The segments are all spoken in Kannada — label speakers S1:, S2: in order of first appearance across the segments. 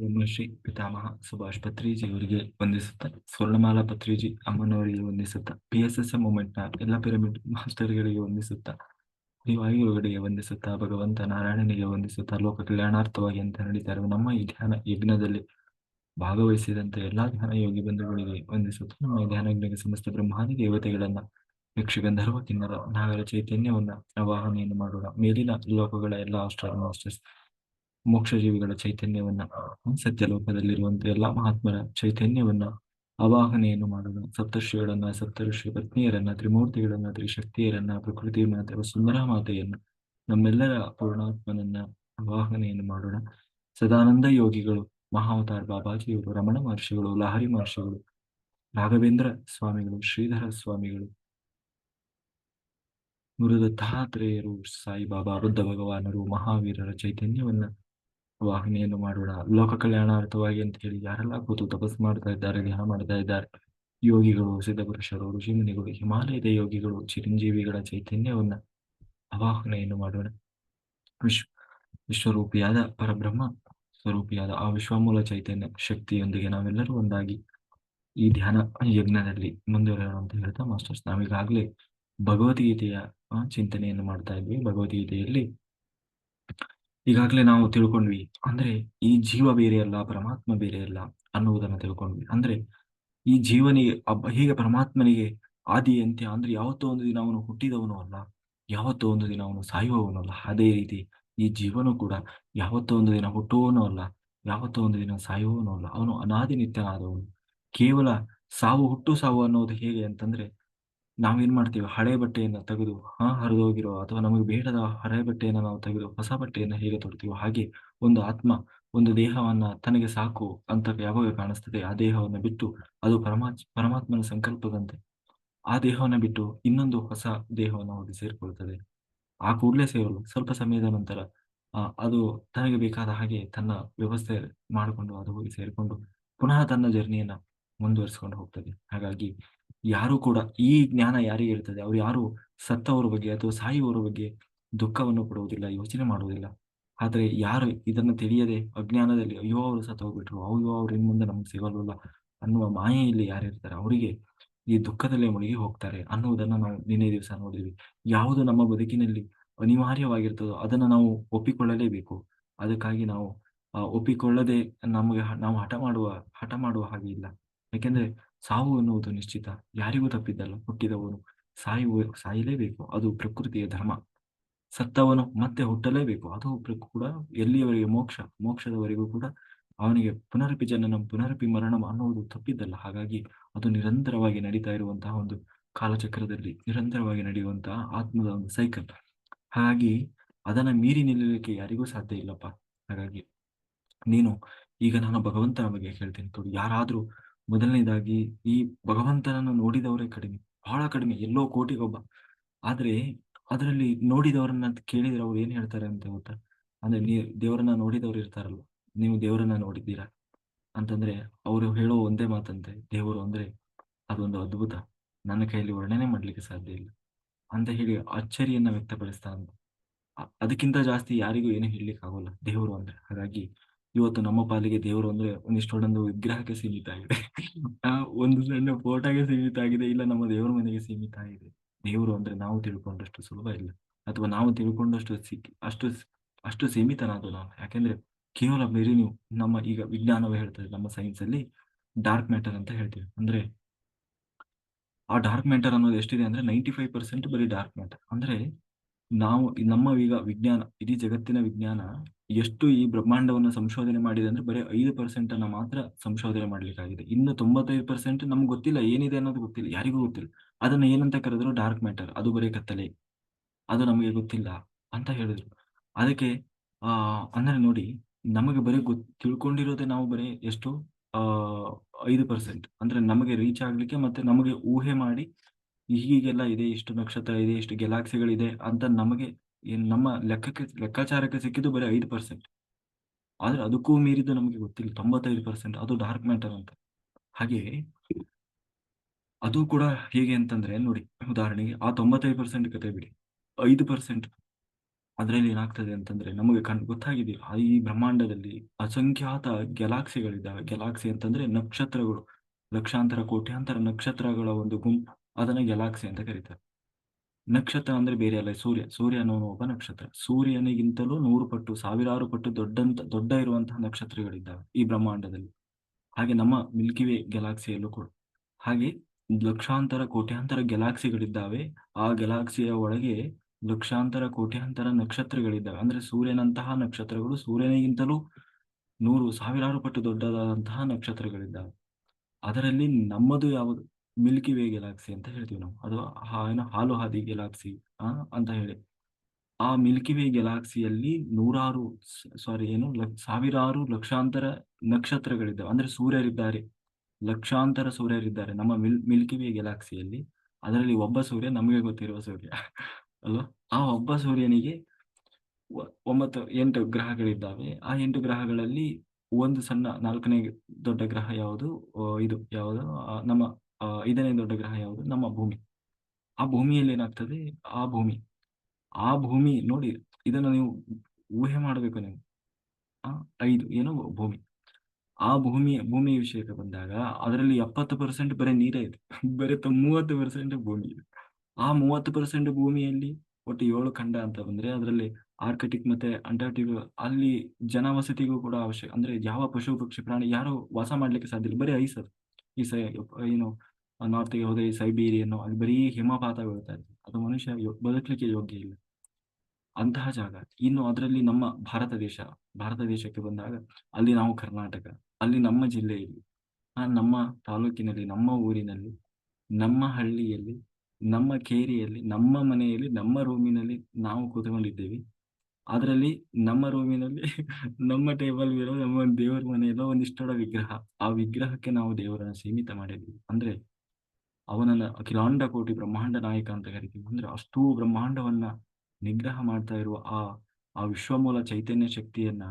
S1: ಬ್ರಹ್ಮಶ್ರೀ ಪಿತಾಮಹ ಸುಭಾಷ್ ಪತ್ರಿಜಿ ಅವರಿಗೆ ವಂದಿಸುತ್ತಾ, ಸ್ವರ್ಣಮಾಲಾ ಪತ್ರಿಜಿ ಅಮ್ಮನವರಿಗೆ ವಂದಿಸುತ್ತಾ ಪಿ ಎಸ್ ಎಸ್ ಎಂ ಮೂಮೆಂಟ್ನ ಎಲ್ಲ ಪಿರಮಿಡ್ ಮಾಸ್ಟರ್ಗಳಿಗೆ ವಂದಿಸುತ್ತಾ ವಾಯುಗಳಿಗೆ ವಂದಿಸುತ್ತಾ, ಭಗವಂತ ನಾರಾಯಣನಿಗೆ ವಂದಿಸುತ್ತಾ, ಲೋಕ ಕಲ್ಯಾಣಾರ್ಥವಾಗಿ ಅಂತ ನಡೀತಾ ನಮ್ಮ ಈ ಧ್ಯಾನ ಯಜ್ಞದಲ್ಲಿ ಭಾಗವಹಿಸಿದಂತೆ ಎಲ್ಲಾ ಧ್ಯಾನ ಯೋಗಿ ಬಂಧುಗಳಿಗೆ ವಂದಿಸುತ್ತಾ, ನಮ್ಮ ಧ್ಯಾನ ಧ್ಯಾನಜ್ಞಗೆ ಸಮಸ್ತ ಬ್ರಹ್ಮಾದಿ ದೇವತೆಗಳನ್ನ ಯಕ್ಷಗಂಧರ್ವ ಕಿನ್ನರ, ನಾಗರ ಚೈತನ್ಯವನ್ನ ಆವಾಹನೆಯನ್ನು ಮಾಡೋಣ. ಮೇಲಿನ ಲೋಕಗಳ ಎಲ್ಲಾ ಆಸ್ಟ್ರಾಲ್ ಮೋಕ್ಷ ಜೀವಿಗಳ ಚೈತನ್ಯವನ್ನ, ಸತ್ಯಲೋಕದಲ್ಲಿರುವಂತ ಎಲ್ಲಾ ಮಹಾತ್ಮರ ಚೈತನ್ಯವನ್ನ, ಆವಾಹನೆಯನ್ನು ಮಾಡೋಣ ಸಪ್ತರ್ಷಿಗಳನ್ನ, ಸಪ್ತರ್ಷಿ ಪತ್ನಿಯರನ್ನ, ತ್ರಿಮೂರ್ತಿಗಳನ್ನ, ತ್ರಿಶಕ್ತಿಯರನ್ನ ಪ್ರಕೃತಿ ಮಾತೆ ಸುಂದರ ಮಾತೆಯನ್ನ, ನಮ್ಮೆಲ್ಲರ ಪೂರ್ಣಾತ್ಮನನ್ನ ಆವಾಹನೆಯನ್ನು ಮಾಡೋಣ. ಸದಾನಂದ ಯೋಗಿಗಳು, ಮಹಾವತಾರ್ ಬಾಬಾಜಿಯವರು, ರಮಣ ಮಹರ್ಷಿಗಳು, ಲಹರಿ ಮಹರ್ಷಿಗಳು, ರಾಘವೇಂದ್ರ ಸ್ವಾಮಿಗಳು, ಶ್ರೀಧರ ಸ್ವಾಮಿಗಳು ಗುರುದತ್ತಾತ್ರೇಯರು ಸಾಯಿಬಾಬಾ, ಬುದ್ಧ ಭಗವಾನರು, ಮಹಾವೀರರ ಚೈತನ್ಯವನ್ನ ವಾಹನೆಯನ್ನು ಮಾಡೋಣ ಲೋಕ ಕಲ್ಯಾಣಾರ್ಥವಾಗಿ ಅಂತ ಹೇಳಿ ಯಾರೆಲ್ಲ ಕೂತು ತಪಸ್ ಮಾಡ್ತಾ ಇದ್ದಾರೆ ಧ್ಯಾನ ಮಾಡ್ತಾ ಇದ್ದಾರೆ, ಯೋಗಿಗಳು, ಸಿದ್ಧಪುರುಷರು, ಋಷಿಮುನಿಗಳು, ಹಿಮಾಲಯದ ಯೋಗಿಗಳು, ಚಿರಂಜೀವಿಗಳ ಚೈತನ್ಯವನ್ನ ಅವಾಹನೆಯನ್ನು ಮಾಡೋಣ. ವಿಶ್ವ ವಿಶ್ವರೂಪಿಯಾದ ಪರಬ್ರಹ್ಮ, ಸ್ವರೂಪಿಯಾದ ಆ ವಿಶ್ವಮೂಲ ಚೈತನ್ಯ ಶಕ್ತಿಯೊಂದಿಗೆ ನಾವೆಲ್ಲರೂ ಒಂದಾಗಿ ಈ ಧ್ಯಾನ ಯಜ್ಞದಲ್ಲಿ ಮುಂದುವರೆಯೋಣ ಅಂತ ಹೇಳ್ತಾ ಮಾಸ್ಟರ್ಸ್, ನಾವೀಗಾಗಲೇ ಭಗವದ್ಗೀತೆಯ ಚಿಂತನೆಯನ್ನು ಮಾಡ್ತಾ ಇದ್ವಿ. ಭಗವದ್ಗೀತೆಯಲ್ಲಿ ಈಗಾಗಲೇ ನಾವು ತಿಳ್ಕೊಂಡ್ವಿ, ಅಂದ್ರೆ ಈ ಜೀವ ಬೇರೆ ಅಲ್ಲ, ಪರಮಾತ್ಮ ಬೇರೆ ಅಲ್ಲ ಅನ್ನುವುದನ್ನು ತಿಳ್ಕೊಂಡ್ವಿ. ಅಂದ್ರೆ ಈ ಜೀವನಿಗೆ ಹೀಗೆ ಪರಮಾತ್ಮನಿಗೆ ಆದಿ ಅಂತ್ಯ ಅಂದ್ರೆ ಯಾವತ್ತೋ ಒಂದು ದಿನ ಅವನು ಹುಟ್ಟಿದವನು ಅಲ್ಲ, ಯಾವತ್ತೋ ಒಂದು ದಿನ ಅವನು ಸಾಯುವವನು ಅಲ್ಲ, ಅದೇ ರೀತಿ ಈ ಜೀವನು ಕೂಡ ಯಾವತ್ತೋ ಒಂದು ದಿನ ಹುಟ್ಟುವವನು ಅಲ್ಲ, ಯಾವತ್ತೋ ಒಂದು ದಿನ ಸಾಯುವವನು ಅಲ್ಲ. ಅವನು ಅನಾದಿ ನಿತ್ಯನಾದವನು ಕೇವಲ ಸಾವು ಹುಟ್ಟು ಸಾವು ಅನ್ನೋದು ಹೇಗೆ ಅಂತಂದ್ರೆ ನಾವೇನ್ ಮಾಡ್ತೀವಿ ಹಳೆ ಬಟ್ಟೆಯನ್ನ ತೆಗೆದು, ಹಾ, ಹರಿದೋಗಿರೋ ಅಥವಾ ನಮಗೆ ಬೇಡದ ಹಳೆ ಬಟ್ಟೆಯನ್ನ ನಾವು ತೆಗೆದು, ಹೊಸ ಬಟ್ಟೆಯನ್ನ ಹೇಗೆ ತೊಡ್ತೀವೋ ಹಾಗೆ ಒಂದು ಆತ್ಮ, ಒಂದು ದೇಹವನ್ನ ತನಗೆ ಸಾಕು ಅಂತ ಯಾವಾಗ ಕಾಣಿಸ್ತದೆ, ಆ ದೇಹವನ್ನ ಬಿಟ್ಟು ಅದು ಪರಮಾತ್, ಪರಮಾತ್ಮನ ಸಂಕಲ್ಪದಂತೆ ಆ ದೇಹವನ್ನ ಬಿಟ್ಟು ಇನ್ನೊಂದು ಹೊಸ ದೇಹವನ್ನು ಹೋಗಿ ಸೇರ್ಕೊಳ್ತದೆ. ಆ ಕೂಡಲೇ ಸೇರಲು ಸ್ವಲ್ಪ ಸಮಯದ ನಂತರ ಅದು ತನಗೆ ಬೇಕಾದ ಹಾಗೆ ತನ್ನ ವ್ಯವಸ್ಥೆ ಮಾಡಿಕೊಂಡು ಅದು ಹೋಗಿ ಸೇರಿಕೊಂಡು ಪುನಃ ತನ್ನ ಜರ್ನಿಯನ್ನ ಮುಂದುವರಿಸಿಕೊಂಡು ಹೋಗ್ತದೆ. ಹಾಗಾಗಿ ಯಾರು ಕೂಡ ಈ ಜ್ಞಾನ ಯಾರಿಗೆ ಇರ್ತದೆ? ಅವ್ರು ಯಾರು ಸತ್ತವರ ಬಗ್ಗೆ ಅಥವಾ ಸಾಯುವವರ ಬಗ್ಗೆ ದುಃಖವನ್ನು ಪಡುವುದಿಲ್ಲ ಯೋಚನೆ ಮಾಡುವುದಿಲ್ಲ. ಆದ್ರೆ ಯಾರು ಇದನ್ನು ತಿಳಿಯದೆ ಅಜ್ಞಾನದಲ್ಲಿ ಅಯ್ಯೋ ಅವರು ಸತ್ತು ಹೋಗ್ಬಿಟ್ರು ಅಯ್ಯೋ ಅವ್ರು ಇನ್ ಮುಂದೆ ನಮ್ಗೆ ಸಿಗಲ್ವಲ್ಲ ಅನ್ನುವ ಮಾಯೆಯಲ್ಲಿ ಯಾರಿರ್ತಾರೆ ಅವರಿಗೆ ಈ ದುಃಖದಲ್ಲೇ ಮುಳುಗಿ ಹೋಗ್ತಾರೆ ಅನ್ನುವುದನ್ನ ನಾವು ನಿನ್ನೆ ದಿವಸ ನೋಡಿದ್ವಿ. ಯಾವುದು ನಮ್ಮ ಬದುಕಿನಲ್ಲಿ ಅನಿವಾರ್ಯವಾಗಿರ್ತದೋ ಅದನ್ನ ನಾವು ಒಪ್ಪಿಕೊಳ್ಳಲೇಬೇಕು. ಅದಕ್ಕಾಗಿ ನಾವು ಒಪ್ಪಿಕೊಳ್ಳದೆ ನಮಗೆ ನಾವು ಹಠ ಮಾಡುವ ಹಠ ಮಾಡುವ ಹಾಗೆ ಇಲ್ಲ. ಯಾಕೆಂದ್ರೆ ಸಾವು ಎನ್ನುವುದು ನಿಶ್ಚಿತ. ಯಾರಿಗೂ ತಪ್ಪಿದ್ದಲ್ಲ. ಹುಟ್ಟಿದವನು ಸಾಯುವ, ಸಾಯಲೇಬೇಕು. ಅದು ಪ್ರಕೃತಿಯ ಧರ್ಮ. ಸತ್ತವನು ಮತ್ತೆ ಹುಟ್ಟಲೇಬೇಕು. ಅದು ಕೂಡ ಎಲ್ಲಿಯವರೆಗೆ ಮೋಕ್ಷ? ಮೋಕ್ಷದವರೆಗೂ ಕೂಡ ಅವನಿಗೆ ಪುನರಪಿ ಜನನಂ ಪುನರಪಿ ಮರಣಂ ಅನ್ನುವುದು ತಪ್ಪಿದ್ದಲ್ಲ. ಹಾಗಾಗಿ ಅದು ನಿರಂತರವಾಗಿ ನಡೀತಾ ಇರುವಂತಹ ಒಂದು ಕಾಲಚಕ್ರದಲ್ಲಿ ನಿರಂತರವಾಗಿ ನಡೆಯುವಂತಹ ಆತ್ಮದ ಒಂದು ಸೈಕಲ್. ಹಾಗಾಗಿ ಅದನ್ನ ಮೀರಿ ನಿಲ್ಲಲಿಕ್ಕೆ ಯಾರಿಗೂ ಸಾಧ್ಯ ಇಲ್ಲಪ್ಪ. ಹಾಗಾಗಿ ನೀನು ಈಗ ನಾನು ಭಗವಂತನ ಬಗ್ಗೆ ಹೇಳ್ತೀನಿ. ಯಾರಾದ್ರೂ ಮೊದಲನೇದಾಗಿ ಈ ಭಗವಂತನನ್ನು ನೋಡಿದವರೇ ಕಡಿಮೆ, ಬಹಳ ಕಡಿಮೆ, ಎಲ್ಲೋ ಕೋಟಿಗೊಬ್ಬ. ಆದ್ರೆ ಅದರಲ್ಲಿ ನೋಡಿದವರನ್ನ ಕೇಳಿದ್ರೆ ಅವ್ರು ಏನ್ ಹೇಳ್ತಾರೆ ಅಂತ ಗೊತ್ತಾ? ಅಂದ್ರೆ ನೀ ದೇವರನ್ನ ನೋಡಿದವ್ರು ಇರ್ತಾರಲ್ಲ ನೀವು ದೇವರನ್ನ ನೋಡಿದ್ದೀರಾ? ಅಂತಂದ್ರೆ ಅವರು ಹೇಳೋ ಒಂದೇ ಮಾತಂತೆ, ದೇವರು ಅಂದ್ರೆ ಅದೊಂದು ಅದ್ಭುತ. ನನ್ನ ಕೈಯಲ್ಲಿ ವರ್ಣನೆ ಮಾಡ್ಲಿಕ್ಕೆ ಸಾಧ್ಯ ಇಲ್ಲ ಅಂತ ಹೇಳಿ ಅಚ್ಚರಿಯನ್ನ ವ್ಯಕ್ತಪಡಿಸ್ತಾನಂತೆ ಅ- ಅದಕ್ಕಿಂತ ಜಾಸ್ತಿ ಯಾರಿಗೂ ಏನು ಹೇಳಲಿಕ್ಕೆ ಆಗೋಲ್ಲ ದೇವರು ಅಂದ್ರೆ. ಹಾಗಾಗಿ ಇವತ್ತು ನಮ್ಮ ಪಾಲಿಗೆ ದೇವರು ಅಂದ್ರೆ ಒಂದಿಷ್ಟೊಂದು ವಿಗ್ರಹಕ್ಕೆ ಸೀಮಿತ ಆಗಿದೆ. ಆ, ಒಂದು ಸಣ್ಣ ಫೋಟೋಗೆ ಸೀಮಿತ ಆಗಿದೆ ಇಲ್ಲ ನಮ್ಮ ದೇವರ ಮನೆಗೆ ಸೀಮಿತ ಆಗಿದೆ? ದೇವರು ಅಂದ್ರೆ ನಾವು ತಿಳ್ಕೊಂಡಷ್ಟು ಸುಲಭ ಇಲ್ಲ. ಅಥವಾ ನಾವು ತಿಳ್ಕೊಂಡಷ್ಟು ಸಿಕ್ಕಿ ಅಷ್ಟು ಅಷ್ಟು ಸೀಮಿತನಾದ ನಾವು ಯಾಕೆಂದ್ರೆ ಕೇವಲ ಬೇರೆ ನೀವು ನಮ್ಮ ಈಗ ವಿಜ್ಞಾನವೇ ಹೇಳ್ತದೆ ನಮ್ಮ ಸೈನ್ಸ್ ಅಲ್ಲಿ ಡಾರ್ಕ್ ಮ್ಯಾಟರ್ ಅಂತ ಹೇಳ್ತೀವಿ. ಅಂದ್ರೆ ಆ ಡಾರ್ಕ್ ಮ್ಯಾಟರ್ ಅನ್ನೋದು ಎಷ್ಟಿದೆ ಅಂದ್ರೆ ನೈಂಟಿ ಫೈವ್ ಪರ್ಸೆಂಟ್ ಬರೀ ಡಾರ್ಕ್ ಮ್ಯಾಟರ್ ಅಂದ್ರೆ ನಾವು ನಮ್ಮ ಈಗ ವಿಜ್ಞಾನ ಇಡೀ ಜಗತ್ತಿನ ವಿಜ್ಞಾನ ಎಷ್ಟು ಈ ಬ್ರಹ್ಮಾಂಡವನ್ನು ಸಂಶೋಧನೆ ಮಾಡಿದೆ ಅಂದ್ರೆ ಬರೀ ಐದು ಪರ್ಸೆಂಟ್ ಅನ್ನ ಮಾತ್ರ ಸಂಶೋಧನೆ ಮಾಡ್ಲಿಕ್ಕಾಗಿದೆ. ಇನ್ನು ತೊಂಬತ್ತೈದು ಪರ್ಸೆಂಟ್ ನಮ್ಗೆ ಗೊತ್ತಿಲ್ಲ, ಏನಿದೆ ಅನ್ನೋದು ಗೊತ್ತಿಲ್ಲ, ಯಾರಿಗೂ ಗೊತ್ತಿಲ್ಲ. ಅದನ್ನ ಏನಂತ ಕರೆದ್ರು? ಡಾರ್ಕ್ ಮ್ಯಾಟರ್ ಅದು ಬರೀ ಕತ್ತಲೆ. ಅದು ನಮಗೆ ಗೊತ್ತಿಲ್ಲ ಅಂತ ಹೇಳಿದ್ರು. ಅದಕ್ಕೆ, ಆ, ಅಂದ್ರೆ ನೋಡಿ, ನಮಗೆ ಬರೀ ಗೊತ್, ತಿಳ್ಕೊಂಡಿರೋದೇ ನಾವು ಬರೀ ಎಷ್ಟು? ಆ, ಐದು ಪರ್ಸೆಂಟ್ ಅಂದ್ರೆ ನಮಗೆ ರೀಚ್ ಆಗ್ಲಿಕ್ಕೆ ಮತ್ತೆ ನಮಗೆ ಊಹೆ ಮಾಡಿ, ಹೀಗೆಲ್ಲ ಇದೆ, ಇಷ್ಟು ನಕ್ಷತ್ರ ಇದೆ, ಇಷ್ಟು ಗೆಲಾಕ್ಸಿಗಳಿದೆ ಅಂತ ನಮಗೆ ಏನ್ ನಮ್ಮ ಲೆಕ್ಕಕ್ಕೆ, ಲೆಕ್ಕಾಚಾರಕ್ಕೆ ಸಿಕ್ಕಿದ್ದು ಬರೀ ಐದು ಪರ್ಸೆಂಟ್ ಆದ್ರೆ ಅದಕ್ಕೂ ಮೀರಿದ್ದು ನಮಗೆ ಗೊತ್ತಿಲ್ಲ, ತೊಂಬತ್ತೈದು ಪರ್ಸೆಂಟ್ ಅದು ಡಾರ್ಕ್ ಮ್ಯಾಟರ್ ಅಂತ. ಹಾಗೆ ಅದು ಕೂಡ ಹೇಗೆ ಅಂತಂದ್ರೆ ನೋಡಿ, ಉದಾಹರಣೆಗೆ ಆ ತೊಂಬತ್ತೈದು ಪರ್ಸೆಂಟ್ ಕತೆ ಬಿಡಿ. ಐದು ಪರ್ಸೆಂಟ್ ಅದರಲ್ಲಿ ಏನಾಗ್ತದೆ ಅಂತಂದ್ರೆ ನಮಗೆ ಕಣ್ ಗೊತ್ತಾಗಿದೆ ಈ ಬ್ರಹ್ಮಾಂಡದಲ್ಲಿ ಅಸಂಖ್ಯಾತ ಗ್ಯಾಲಾಕ್ಸಿಗಳಿದ್ದಾವೆ. ಗ್ಯಾಲಾಕ್ಸಿ ಅಂತಂದ್ರೆ ನಕ್ಷತ್ರಗಳು. ಲಕ್ಷಾಂತರ, ಕೋಟ್ಯಾಂತರ ನಕ್ಷತ್ರಗಳ ಒಂದು ಗುಂಪು. ಅದನ್ನ ಗ್ಯಾಲಾಕ್ಸಿ ಅಂತ ಕರೀತಾರೆ. ನಕ್ಷತ್ರ ಅಂದ್ರೆ ಬೇರೆ ಅಲ್ಲ, ಸೂರ್ಯ. ಸೂರ್ಯ ಅನ್ನೋನು ಒಬ್ಬ ನಕ್ಷತ್ರ. ಸೂರ್ಯನಿಗಿಂತಲೂ ನೂರು ಪಟ್ಟು, ಸಾವಿರಾರು ಪಟ್ಟು ದೊಡ್ಡಂತ, ದೊಡ್ಡ ಇರುವಂತಹ ನಕ್ಷತ್ರಗಳಿದ್ದಾವೆ ಈ ಬ್ರಹ್ಮಾಂಡದಲ್ಲಿ. ಹಾಗೆ ನಮ್ಮ ಮಿಲ್ಕಿ ವೇ ಗ್ಯಾಲಾಕ್ಸಿಯಲ್ಲೂ ಕೂಡ. ಹಾಗೆ ಲಕ್ಷಾಂತರ, ಕೋಟ್ಯಾಂತರ ಗ್ಯಾಲಾಕ್ಸಿಗಳಿದ್ದಾವೆ ಆ ಗ್ಯಾಲಾಕ್ಸಿಯ ಒಳಗೆ ಲಕ್ಷಾಂತರ, ಕೋಟ್ಯಾಂತರ ನಕ್ಷತ್ರಗಳಿದ್ದಾವೆ. ಅಂದ್ರೆ ಸೂರ್ಯನಂತಹ ನಕ್ಷತ್ರಗಳು ಸೂರ್ಯನಿಗಿಂತಲೂ ನೂರು, ಸಾವಿರಾರು ಪಟ್ಟು ದೊಡ್ಡದಾದಂತಹ ನಕ್ಷತ್ರಗಳಿದ್ದಾವೆ. ಅದರಲ್ಲಿ ನಮ್ಮದು ಯಾವುದು? ಮಿಲ್ಕಿ ವೇ ಗೆಲಾಕ್ಸಿ ಅಂತ ಹೇಳ್ತೀವಿ ನಾವು. ಅಥವಾ ಏನೋ ಹಾಲು ಹಾದಿ ಗೆಲಾಕ್ಸಿ ಆ, ಅಂತ ಹೇಳಿ. ಆ ಮಿಲ್ಕಿ ವೇ ಗೆಲಾಕ್ಸಿಯಲ್ಲಿ ನೂರಾರು ಸಾರಿ ಏನು ಸಾವಿರಾರು ಲಕ್ಷಾಂತರ ನಕ್ಷತ್ರಗಳಿದ್ದಾವೆ. ಅಂದ್ರೆ ಸೂರ್ಯರಿದ್ದಾರೆ. ಲಕ್ಷಾಂತರ ಸೂರ್ಯರಿದ್ದಾರೆ ನಮ್ಮ ಮಿಲ್ ಮಿಲ್ಕಿ ವೇ ಗೆಲಾಕ್ಸಿಯಲ್ಲಿ ಅದರಲ್ಲಿ ಒಬ್ಬ ಸೂರ್ಯ, ನಮಗೆ ಗೊತ್ತಿರುವ ಸೂರ್ಯ. ಅಲ್ವಾ? ಆ ಒಬ್ಬ ಸೂರ್ಯನಿಗೆ ಒಂಬತ್ತು, ಎಂಟು ಗ್ರಹಗಳಿದ್ದಾವೆ. ಆ ಎಂಟು ಗ್ರಹಗಳಲ್ಲಿ ಒಂದು ಸಣ್ಣ ನಾಲ್ಕನೇ ದೊಡ್ಡ ಗ್ರಹ ಯಾವುದು? ಇದು ಯಾವುದು? ನಮ್ಮ ಐದನೇ ದೊಡ್ಡ ಗ್ರಹ ಯಾವುದು? ನಮ್ಮ ಭೂಮಿ. ಆ ಭೂಮಿಯಲ್ಲಿ ಏನಾಗ್ತದೆ? ಆ ಭೂಮಿ. ಆ ಭೂಮಿ ನೋಡಿ, ಇದನ್ನು ನೀವು ಊಹೆ ಮಾಡಬೇಕು ನೀವು. ಆ, ಐದು, ಏನೋ? ಭೂಮಿ. ಆ ಭೂಮಿ ಭೂಮಿ ವಿಷಯಕ್ಕೆ ಬಂದಾಗ ಅದರಲ್ಲಿ ಎಪ್ಪತ್ತು ಪರ್ಸೆಂಟ್ ಬರೀ ನೀರೇ ಇದೆ. ಬರೀ ಮೂವತ್ತು ಪರ್ಸೆಂಟ್ ಭೂಮಿ ಇದೆ. ಆ ಮೂವತ್ತು ಪರ್ಸೆಂಟ್ ಭೂಮಿಯಲ್ಲಿ ಒಟ್ಟು ಏಳು ಖಂಡ ಅಂತ ಬಂದ್ರೆ ಅದರಲ್ಲಿ ಆರ್ಕಟಿಕ್ ಮತ್ತೆ ಅಂಟಾರ್ಟಿಕ್, ಅಲ್ಲಿ ಜನವಸತಿಗೂ ಕೂಡ ಅವಶ್ಯಕ ಅಂದ್ರೆ ಯಾವ ಪಶು ಪಕ್ಷಿ ಪ್ರಾಣಿ, ಯಾರು ವಾಸ ಮಾಡ್ಲಿಕ್ಕೆ ಸಾಧ್ಯ ಇಲ್ಲ. ಬರೀ ಐಸ್ ಅದು. ಈ ಸೈ, ಏನು ನಾರ್ತ್ಗೆ ಹೋದರೆ ಸೈಬೀರಿಯನ್ನು ಅಲ್ಲಿ ಬರೀ ಹಿಮಪಾತ ಬೀಳ್ತಾ ಅದು ಮನುಷ್ಯ ಬದುಕಲಿಕ್ಕೆ ಯೋಗ್ಯ ಇಲ್ಲ. ಅಂತಹ ಜಾಗ. ಇನ್ನು ಅದರಲ್ಲಿ ನಮ್ಮ ಭಾರತ ದೇಶ, ಭಾರತ ದೇಶಕ್ಕೆ ಬಂದಾಗ ಅಲ್ಲಿ ನಾವು ಕರ್ನಾಟಕ, ಅಲ್ಲಿ ನಮ್ಮ ಜಿಲ್ಲೆಯಲ್ಲಿ, ಆ ನಮ್ಮ ತಾಲೂಕಿನಲ್ಲಿ, ನಮ್ಮ ಊರಿನಲ್ಲಿ, ನಮ್ಮ ಹಳ್ಳಿಯಲ್ಲಿ, ನಮ್ಮ ಕೇರಿಯಲ್ಲಿ, ನಮ್ಮ ಮನೆಯಲ್ಲಿ, ನಮ್ಮ ರೂಮಿನಲ್ಲಿ ನಾವು ಕೂತ್ಕೊಂಡಿದ್ದೇವೆ. ಅದರಲ್ಲಿ ನಮ್ಮ ರೂಮಿನಲ್ಲಿ ನಮ್ಮ ಟೇಬಲ್ ಇರೋ ನಮ್ಮ ದೇವರ ಮನೆಯಲ್ಲೋ ಒಂದಿಷ್ಟೊಡ ವಿಗ್ರಹ. ಆ ವಿಗ್ರಹಕ್ಕೆ ನಾವು ದೇವರನ್ನು ಸೀಮಿತ ಮಾಡಿದ್ವಿ ಅಂದ್ರೆ ಅವನನ್ನ ಅಖಿಲಾಂಡ ಕೋಟಿ ಬ್ರಹ್ಮಾಂಡ ನಾಯಕ ಅಂತ ಕರಿತೀವಿ. ಅಂದ್ರೆ ಅಷ್ಟೂ ಬ್ರಹ್ಮಾಂಡವನ್ನ ನಿಗ್ರಹ ಮಾಡ್ತಾ ಇರುವ ಆ ಆ ವಿಶ್ವಮೂಲ ಚೈತನ್ಯ ಶಕ್ತಿಯನ್ನ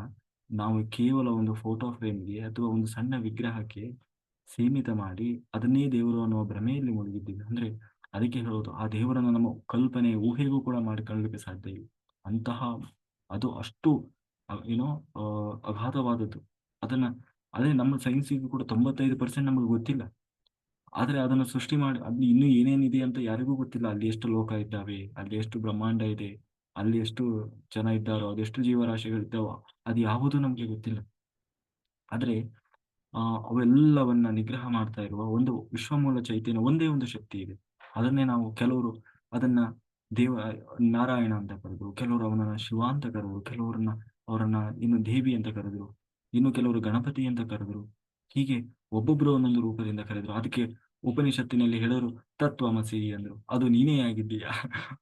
S1: ನಾವು ಕೇವಲ ಒಂದು ಫೋಟೋ ಫ್ರೇಮ್ಗೆ ಅಥವಾ ಒಂದು ಸಣ್ಣ ವಿಗ್ರಹಕ್ಕೆ ಸೀಮಿತ ಮಾಡಿ ಅದನ್ನೇ ದೇವರು ಅನ್ನುವ ಭ್ರಮೆಯಲ್ಲಿ ಮುಳುಗಿದ್ದೀವಿ. ಅಂದ್ರೆ ಅದಕ್ಕೆ ಹೇಳೋದು, ಆ ದೇವರನ್ನ ನಮ್ಮ ಕಲ್ಪನೆ, ಊಹೆಗೂ ಕೂಡ ಮಾಡಿಕೊಳ್ಳಲಿಕ್ಕೆ ಸಾಧ್ಯ ಇಲ್ಲ. ಅಂತಹ ಅದು ಅಷ್ಟು ಏನೋ ಅಗಾಧವಾದದ್ದು ಅದನ್ನ, ಅದೇ ನಮ್ಮ ಸೈನ್ಸಿಗೂ ಕೂಡ ತೊಂಬತ್ತೈದು ಪರ್ಸೆಂಟ್ ನಮಗೆ ಗೊತ್ತಿಲ್ಲ. ಆದ್ರೆ ಅದನ್ನು ಸೃಷ್ಟಿ ಮಾಡಿ, ಅಲ್ಲಿ ಇನ್ನೂ ಏನೇನಿದೆ ಅಂತ ಯಾರಿಗೂ ಗೊತ್ತಿಲ್ಲ. ಅಲ್ಲಿ ಎಷ್ಟು ಲೋಕ ಇದ್ದಾವೆ, ಅಲ್ಲಿ ಎಷ್ಟು ಬ್ರಹ್ಮಾಂಡ ಇದೆ, ಅಲ್ಲಿ ಎಷ್ಟು ಜನ ಇದ್ದಾರೋ ಅದೆಷ್ಟು ಜೀವರಾಶಿಗಳಿದ್ದಾವೋ ಅದು ಯಾವುದು ನಮ್ಗೆ ಗೊತ್ತಿಲ್ಲ. ಆದ್ರೆ, ಆ, ಅವೆಲ್ಲವನ್ನ ನಿಗ್ರಹ ಮಾಡ್ತಾ ಇರುವ ಒಂದು ವಿಶ್ವಮೂಲ ಚೈತನ್ಯ ಒಂದೇ ಒಂದು ಶಕ್ತಿ ಇದೆ. ಅದನ್ನೇ ನಾವು ಕೆಲವರು ಅದನ್ನ ದೇವ, ನಾರಾಯಣ ಅಂತ ಕರೆದ್ರು, ಕೆಲವರು ಅವನನ್ನ ಶಿವ ಅಂತ ಕರೆದ್ರು, ಕೆಲವರನ್ನ ಅವರನ್ನ ಇನ್ನು ದೇವಿ ಅಂತ ಕರೆದ್ರು, ಇನ್ನು ಕೆಲವರು ಗಣಪತಿ ಅಂತ ಕರೆದ್ರು. ಹೀಗೆ ಒಬ್ಬೊಬ್ರು ಒಂದೊಂದು ರೂಪದಿಂದ ಕರೆದ್ರು. ಅದಕ್ಕೆ ಉಪನಿಷತ್ತಿನಲ್ಲಿ ಹೇಳೋರು, ತತ್ವಮಸಿ ಅಂದ್ರು. ಅದು ನೀನೇ ಆಗಿದ್ದೀಯಾ?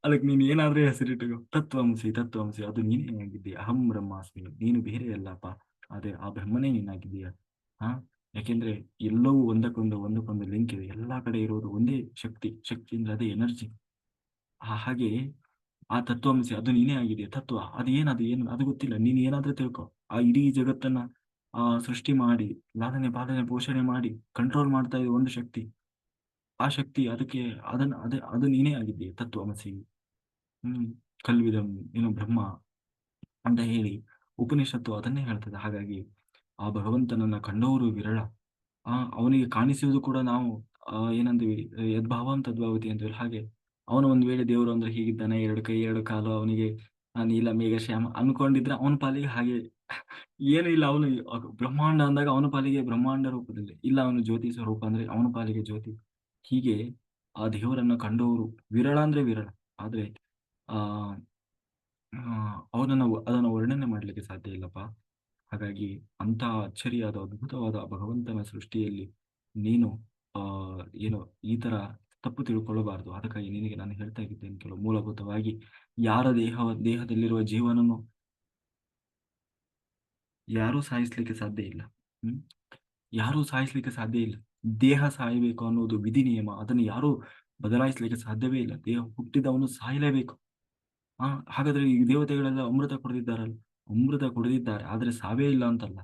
S1: ಅದಕ್ಕೆ ನೀನು ಏನಾದ್ರೂ ಹೆಸರಿಟ್ಟು ತತ್ವಮಸಿ ತತ್ವಮಸಿ, ಅದು ನೀನೇ ಆಗಿದ್ದೀಯ? ಅಹಂ ಬ್ರಹ್ಮಾಸ್ಮಿ, ನೀನು ಬೇರೆ ಅಲ್ಲಪ್ಪ. ಅದೇ ಆ ಬ್ರಹ್ಮನೇ ನೀನಾಗಿದ್ದೀಯ? ಹಾ ಯಾಕೆಂದ್ರೆ ಎಲ್ಲವೂ ಒಂದಕ್ಕೊಂದು ಒಂದಕ್ಕೊಂದು ಲಿಂಕ್ ಇದೆ. ಎಲ್ಲಾ ಕಡೆ ಇರೋದು ಒಂದೇ ಶಕ್ತಿ. ಶಕ್ತಿ ಅಂದ್ರೆ ಅದೇ ಎನರ್ಜಿ ಹಾಗೆ ಆ ತತ್ವಮಸಿ, ಅದು ನೀನೇ ಆಗಿದೆ ತತ್ವ, ಅದು ಏನದು ಏನು, ಅದು ಗೊತ್ತಿಲ್ಲ. ನೀನು ಏನಾದ್ರೂ ತಿಳ್ಕೊ. ಆ ಇಡೀ ಜಗತ್ತನ್ನ, ಆ ಸೃಷ್ಟಿ ಮಾಡಿ, ಲಾಲನೆ ಪಾಲನೆ ಪೋಷಣೆ ಮಾಡಿ ಕಂಟ್ರೋಲ್ ಮಾಡ್ತಾ ಇದೆ ಒಂದು ಶಕ್ತಿ. ಆ ಶಕ್ತಿ ಅದಕ್ಕೆ ಅದನ್ನ ಅದೇ, ಅದು ನೀನೇ ಆಗಿದ್ದೀಯ, ತತ್ವಮಸಿ. ಹ್ಮ್, ಕಲ್ವಿದಂ ಏನು ಬ್ರಹ್ಮ ಅಂತ ಹೇಳಿ ಉಪನಿಷತ್ತು ಅದನ್ನೇ ಹೇಳ್ತದೆ. ಹಾಗಾಗಿ ಆ ಭಗವಂತನನ್ನ ಕಂಡವರು ವಿರಳ. ಆ, ಅವನಿಗೆ ಕಾಣಿಸುವುದು ಕೂಡ ನಾವು, ಆ, ಏನಂತೀವಿ ಯದ್ಭಾವಂ ತದ್ಭಾವತಿ ಹೇಳಿ ಹಾಗೆ. ಅವನು ಒಂದ್ ವೇಳೆ ದೇವರು ಅಂದ್ರೆ ಹೀಗಿದ್ದಾನೆ, ಎರಡು ಕೈ, ಎರಡು ಕಾಲು, ಅವನಿಗೆ ನೀಲ, ಮೇಘ, ಶ್ಯಾಮ ಅನ್ಕೊಂಡಿದ್ರೆ ಅವನ ಪಾಲಿಗೆ ಹಾಗೆ. ಏನು ಇಲ್ಲ, ಅವನು ಬ್ರಹ್ಮಾಂಡ ಅಂದಾಗ ಅವನ ಪಾಲಿಗೆ ಬ್ರಹ್ಮಾಂಡ ರೂಪದಲ್ಲಿ. ಇಲ್ಲ, ಅವನು ಜ್ಯೋತಿ ಸ್ವರೂಪ ಅಂದ್ರೆ ಅವನ ಪಾಲಿಗೆ ಜ್ಯೋತಿ. ಹೀಗೆ ಆ ದೇವರನ್ನ ಕಂಡವರು ವಿರಳ ಅಂದ್ರೆ ವಿರಳ. ಆದ್ರೆ, ಆ ಅವನನ್ನು, ಅದನ್ನ ವರ್ಣನೆ ಮಾಡ್ಲಿಕ್ಕೆ ಸಾಧ್ಯ ಇಲ್ಲಪ್ಪ. ಹಾಗಾಗಿ ಅಂತ ಅಚ್ಚರಿಯಾದ ಅದ್ಭುತವಾದ ಭಗವಂತನ ಸೃಷ್ಟಿಯಲ್ಲಿ ನೀನು, ಆ, ಏನು ಈ ತರ ತಪ್ಪು ತಿಳ್ಕೊಳ್ಳಬಾರದು. ಅದಕ್ಕಾಗಿ ನಿನಗೆ ನಾನು ಹೇಳ್ತಾ ಇದ್ದೇನೆ ಕೆಲವು ಮೂಲಭೂತವಾಗಿ. ಯಾರ ದೇಹ, ದೇಹದಲ್ಲಿರುವ ಜೀವನನ್ನು ಯಾರೂ ಸಾಯಿಸ್ಲಿಕ್ಕೆ ಸಾಧ್ಯ ಇಲ್ಲ. ಹ್ಮ್? ಯಾರೂ ಸಾಯಿಸ್ಲಿಕ್ಕೆ ಸಾಧ್ಯ ಇಲ್ಲ. ದೇಹ ಸಾಯಬೇಕು ಅನ್ನೋದು ವಿಧಿ ನಿಯಮ ಅದನ್ನು ಯಾರು ಬದಲಾಯಿಸ್ಲಿಕ್ಕೆ ಸಾಧ್ಯವೇ ಇಲ್ಲ. ದೇಹ ಹುಟ್ಟಿದವನು ಸಾಯಲೇಬೇಕು. ಆ, ಹಾಗಾದ್ರೆ ಈ ದೇವತೆಗಳೆಲ್ಲ ಅಮೃತ ಕೊಡದಿದ್ದಾರಲ್ಲ, ಅಮೃತ ಕುಡಿದಿದ್ದಾರೆ. ಆದ್ರೆ ಸಾವೇ ಇಲ್ಲ ಅಂತಲ್ಲ.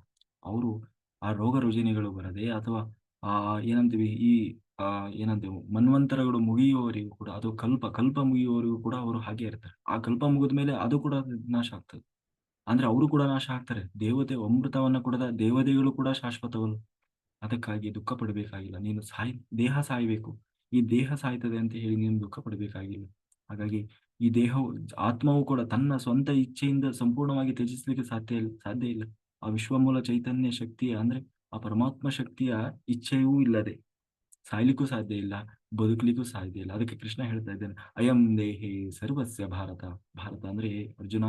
S1: ಅವರು ಆ ರೋಗ ರುಜಿನಿಗಳು ಬರದೆ ಅಥವಾ ಆ, ಏನಂತೀವಿ, ಈ, ಆ, ಏನಂತೀವಿ, ಮನ್ವಂತರಗಳು ಮುಗಿಯುವವರಿಗೂ ಕೂಡ, ಅದು ಕಲ್ಪ ಕಲ್ಪ ಮುಗಿಯುವವರಿಗೂ ಕೂಡ ಅವರು ಹಾಗೆ ಇರ್ತಾರೆ. ಆ ಕಲ್ಪ ಮುಗಿದ ಮೇಲೆ ಅದು ಕೂಡ ನಾಶ ಆಗ್ತದೆ. ಅಂದ್ರೆ ಅವರು ಕೂಡ ನಾಶ ಆಗ್ತಾರೆ. ದೇವತೆ ಅಮೃತವನ್ನ ಕೊಡದ ದೇವತೆಗಳು ಕೂಡ ಶಾಶ್ವತವಲ್ಲ. ಅದಕ್ಕಾಗಿ ದುಃಖ ಪಡಬೇಕಾಗಿಲ್ಲ. ನೀನು ಸಾಯ್, ದೇಹ ಸಾಯಬೇಕು. ಈ ದೇಹ ಸಾಯ್ತದೆ ಅಂತ ಹೇಳಿ ನೀನು ದುಃಖ ಪಡಬೇಕಾಗಿಲ್ಲ. ಹಾಗಾಗಿ ಈ ದೇಹವು, ಆತ್ಮವು ಕೂಡ ತನ್ನ ಸ್ವಂತ ಇಚ್ಛೆಯಿಂದ ಸಂಪೂರ್ಣವಾಗಿ ತ್ಯಜಿಸ್ಲಿಕ್ಕೆ ಸಾಧ್ಯ ಇಲ್ಲ ಸಾಧ್ಯ ಇಲ್ಲ. ಆ ವಿಶ್ವಮೂಲ ಚೈತನ್ಯ ಶಕ್ತಿಯ ಅಂದ್ರೆ ಆ ಪರಮಾತ್ಮ ಶಕ್ತಿಯ ಇಚ್ಛೆಯೂ ಇಲ್ಲದೆ ಸಾಯ್ಲಿಕ್ಕೂ ಸಾಧ್ಯ ಇಲ್ಲ, ಬದುಕಲಿಕ್ಕೂ ಸಾಧ್ಯ ಇಲ್ಲ. ಅದಕ್ಕೆ ಕೃಷ್ಣ ಹೇಳ್ತಾ ಇದ್ದಾನೆ, ಅಯಂ ದೇಹೇ ಸರ್ವಸ್ಯ ಭಾರತ. ಭಾರತ ಅಂದ್ರೆ, ಅರ್ಜುನ,